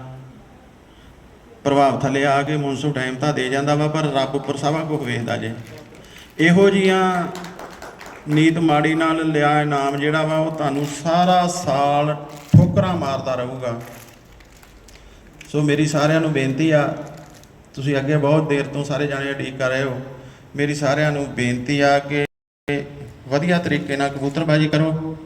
ਪ੍ਰਭਾਵ ਥੱਲੇ ਆ ਕੇ ਮੁਨਸੂ ਟਾਈਮ ਤਾਂ ਦੇ ਜਾਂਦਾ ਵਾ, ਪਰ ਰੱਬ ਉੱਪਰ ਸਭਾ ਕੁਝ ਵੇਖਦਾ ਜੇ। ਇਹੋ ਜੀਆਂ ਨੀਤ ਮਾੜੀ ਨਾਲ ਲਿਆ ਇਨਾਮ ਜਿਹੜਾ ਵਾ, ਉਹ ਤੁਹਾਨੂੰ ਸਾਰਾ ਸਾਲ ਠੋਕਰਾਂ ਮਾਰਦਾ ਰਹੂਗਾ। ਸੋ ਮੇਰੀ ਸਾਰਿਆਂ ਨੂੰ ਬੇਨਤੀ ਆ, ਤੁਸੀਂ ਅੱਗੇ ਬਹੁਤ ਦੇਰ ਤੋਂ ਸਾਰੇ ਜਾਣੇ ਉਡੀਕ ਕਰ ਰਹੇ ਹੋ। ਮੇਰੀ ਸਾਰਿਆਂ ਨੂੰ ਬੇਨਤੀ ਆ ਕਿ ਵਧੀਆ ਤਰੀਕੇ ਨਾਲ ਕਬੂਤਰਬਾਜੀ ਕਰੋ,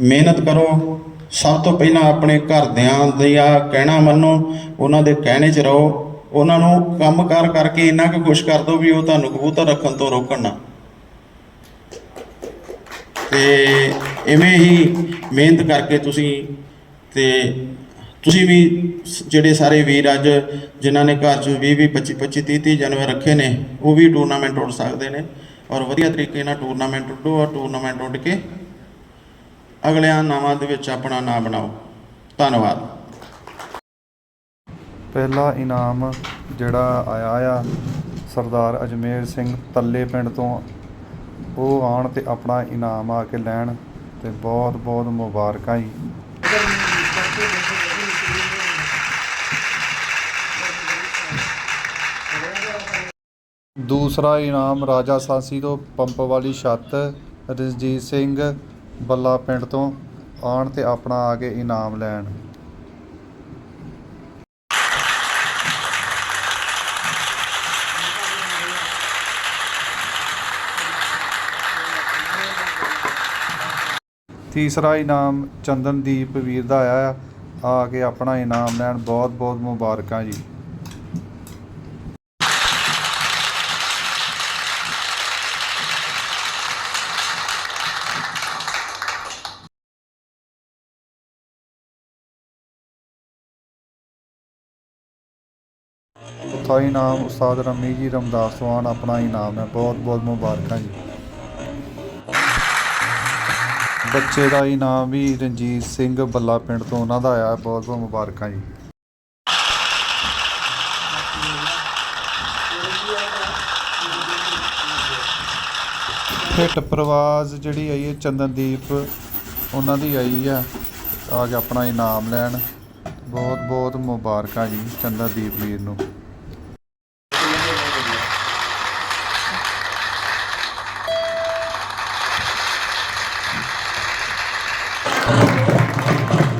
ਮਿਹਨਤ ਕਰੋ ਸਭ ਤੋਂ ਪਹਿਲਾਂ ਆਪਣੇ ਘਰਦਿਆਂ ਦਾ ਕਹਿਣਾ ਮੰਨੋ, ਉਹਨਾਂ ਦੇ ਕਹਿਣੇ 'ਚ ਰਹੋ। ਉਹਨਾਂ ਨੂੰ ਕੰਮ ਕਾਰ ਕਰਕੇ ਇੰਨਾ ਕੁ ਖੁਸ਼ ਕਰ ਦਿਓ ਵੀ ਉਹ ਤੁਹਾਨੂੰ ਕਬੂਤਰ ਰੱਖਣ ਤੋਂ ਰੋਕਣ ਨਾ। ਤੇ ਇਵੇਂ ਹੀ ਮਿਹਨਤ ਕਰਕੇ ਤੁਸੀਂ, ਤੇ ਤੁਸੀਂ ਵੀ ਜਿਹੜੇ ਸਾਰੇ ਵੀਰ ਅੱਜ ਜਿਨ੍ਹਾਂ ਨੇ ਘਰ 'ਚ 20 20 25 25 30 30 ਜਾਨਵਰ ਰੱਖੇ ਨੇ, ਉਹ ਵੀ ਟੂਰਨਾਮੈਂਟ ਉੱਡ ਸਕਦੇ ਨੇ। ਔਰ ਵਧੀਆ ਤਰੀਕੇ ਨਾਲ ਟੂਰਨਾਮੈਂਟ ਉੱਡੋ ਔਰ ਟੂਰਨਾਮੈਂਟ ਉੱਡ ਕੇ ਅਗਲਿਆਂ ਨਾਵਾਂ ਦੇ ਵਿੱਚ ਆਪਣਾ ਨਾਮ ਬਣਾਓ। ਧੰਨਵਾਦ। ਪਹਿਲਾ ਇਨਾਮ ਜਿਹੜਾ ਆਇਆ ਆ, ਸਰਦਾਰ ਅਜਮੇਰ ਸਿੰਘ ਤੱਲੇ ਪਿੰਡ ਤੋਂ, ਉਹ ਆਣ ਤੇ ਆਪਣਾ ਇਨਾਮ ਆ ਕੇ ਲੈਣ ਤੇ ਬਹੁਤ ਬਹੁਤ ਮੁਬਾਰਕਾਂ ਜੀ। ਦੂਸਰਾ ਇਨਾਮ ਰਾਜਾ ਸਾਸੀ ਤੋਂ ਪੰਪ ਵਾਲੀ ਛੱਤ, ਰਣਜੀਤ ਸਿੰਘ ਬੱਲਾ ਪਿੰਡ ਤੋਂ ਆਉਣ ਤੇ ਆਪਣਾ ਆ ਕੇ ਇਨਾਮ ਲੈਣ। ਤੀਸਰਾ ਇਨਾਮ ਚੰਦਨਦੀਪ ਵੀਰ ਦਾ ਆਇਆ ਆ। ਕੇ ਆਪਣਾ ਇਨਾਮ ਲੈਣ। ਬਹੁਤ ਬਹੁਤ ਮੁਬਾਰਕਾਂ ਜੀ। ਚੌਥਾ ਨਾਮ ਉਸਤਾਦ ਰਮੀ ਜੀ, ਰਮਦਾਸ ਤੋਂ ਆਉਣ ਆਪਣਾ ਇਨਾਮ ਹੈ। ਬਹੁਤ ਬਹੁਤ ਮੁਬਾਰਕਾਂ ਜੀ। ਬੱਚੇ ਦਾ ਇਨਾਮ ਵੀ ਰਣਜੀਤ ਸਿੰਘ ਬੱਲਾ ਪਿੰਡ ਤੋਂ ਉਹਨਾਂ ਦਾ ਆਇਆ ਬਹੁਤ ਬਹੁਤ ਮੁਬਾਰਕਾਂ ਜੀ। ਹਿੱਟ ਪ੍ਰਵਾਜ਼ ਜਿਹੜੀ ਆਈ ਹੈ, ਚੰਦਨਦੀਪ ਉਹਨਾਂ ਦੀ ਆਈ ਆ ਆ ਕੇ ਆਪਣਾ ਇਨਾਮ ਲੈਣ। ਬਹੁਤ ਬਹੁਤ ਮੁਬਾਰਕਾਂ ਜੀ ਚੰਦਨਦੀਪ ਵੀਰ ਨੂੰ।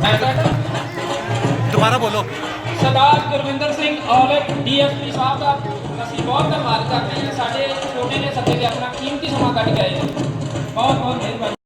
ਮੈਂ ਕਹਿੰਦਾ ਦੁਬਾਰਾ ਬੋਲੋ ਸਰਦਾਰ ਗੁਰਵਿੰਦਰ ਸਿੰਘ ਔਲਖ ਡੀਐਸਪੀ ਸਾਹਿਬ ਦਾ ਅਸੀਂ ਬਹੁਤ ਧੰਨਵਾਦ ਕਰਦੇ ਹਾਂ ਸਾਡੇ ਛੋਟੇ ਨੇ ਸੱਦੇ ਤੇ ਆਪਣਾ ਕੀਮਤੀ ਸਮਾਂ ਕੱਢ ਕੇ ਆਏ ਨੇ ਬਹੁਤ ਬਹੁਤ ਮਿਹਰਬਾਨੀ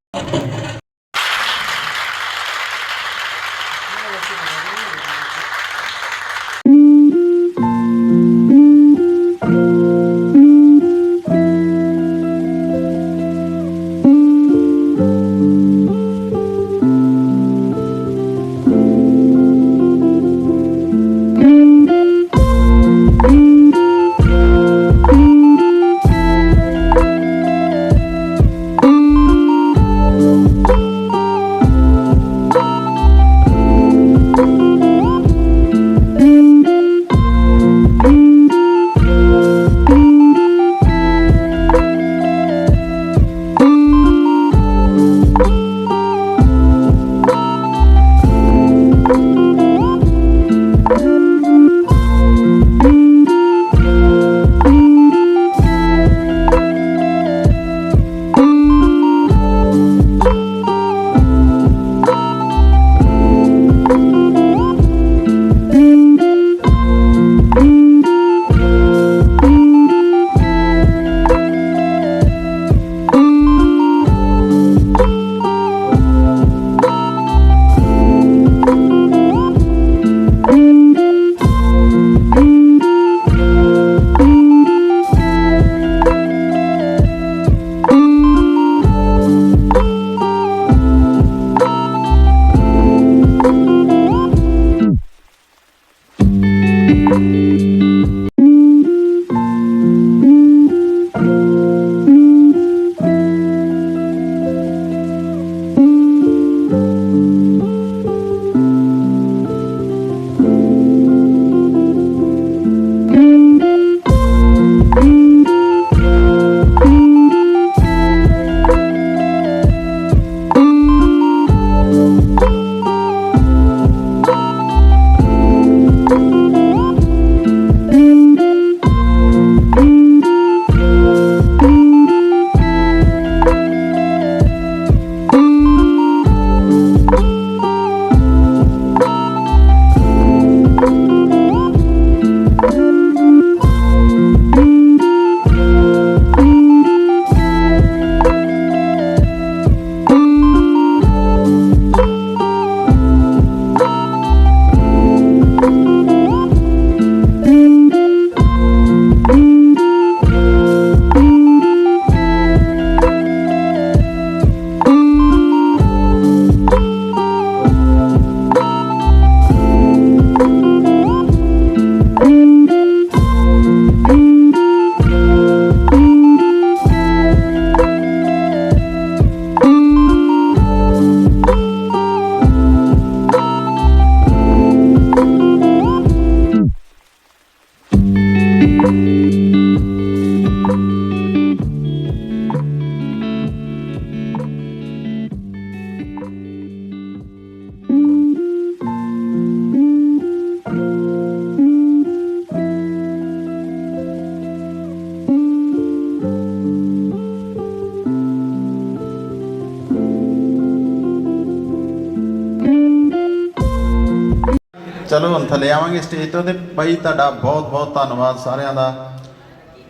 ਥੱਲੇ ਆਵਾਂਗੇ ਸਟੇਜ ਤੋਂ ਤੇ ਬਾਈ ਤੁਹਾਡਾ ਬਹੁਤ ਬਹੁਤ ਧੰਨਵਾਦ ਸਾਰਿਆਂ ਦਾ।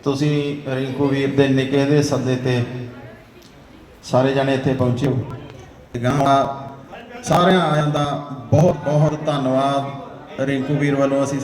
ਤੁਸੀਂ ਰਿੰਕੂ ਵੀਰ ਦੇ ਨਿੱਕੇ ਦੇ ਸੱਦੇ ਤੇ ਸਾਰੇ ਜਣੇ ਇੱਥੇ ਪਹੁੰਚਿਓ ਹੋ। ਸਾਰਿਆਂ ਆਇਆਂ ਦਾ ਬਹੁਤ ਬਹੁਤ ਧੰਨਵਾਦ। ਰਿੰਕੂ ਵੀਰ ਵੱਲੋਂ ਅਸੀਂ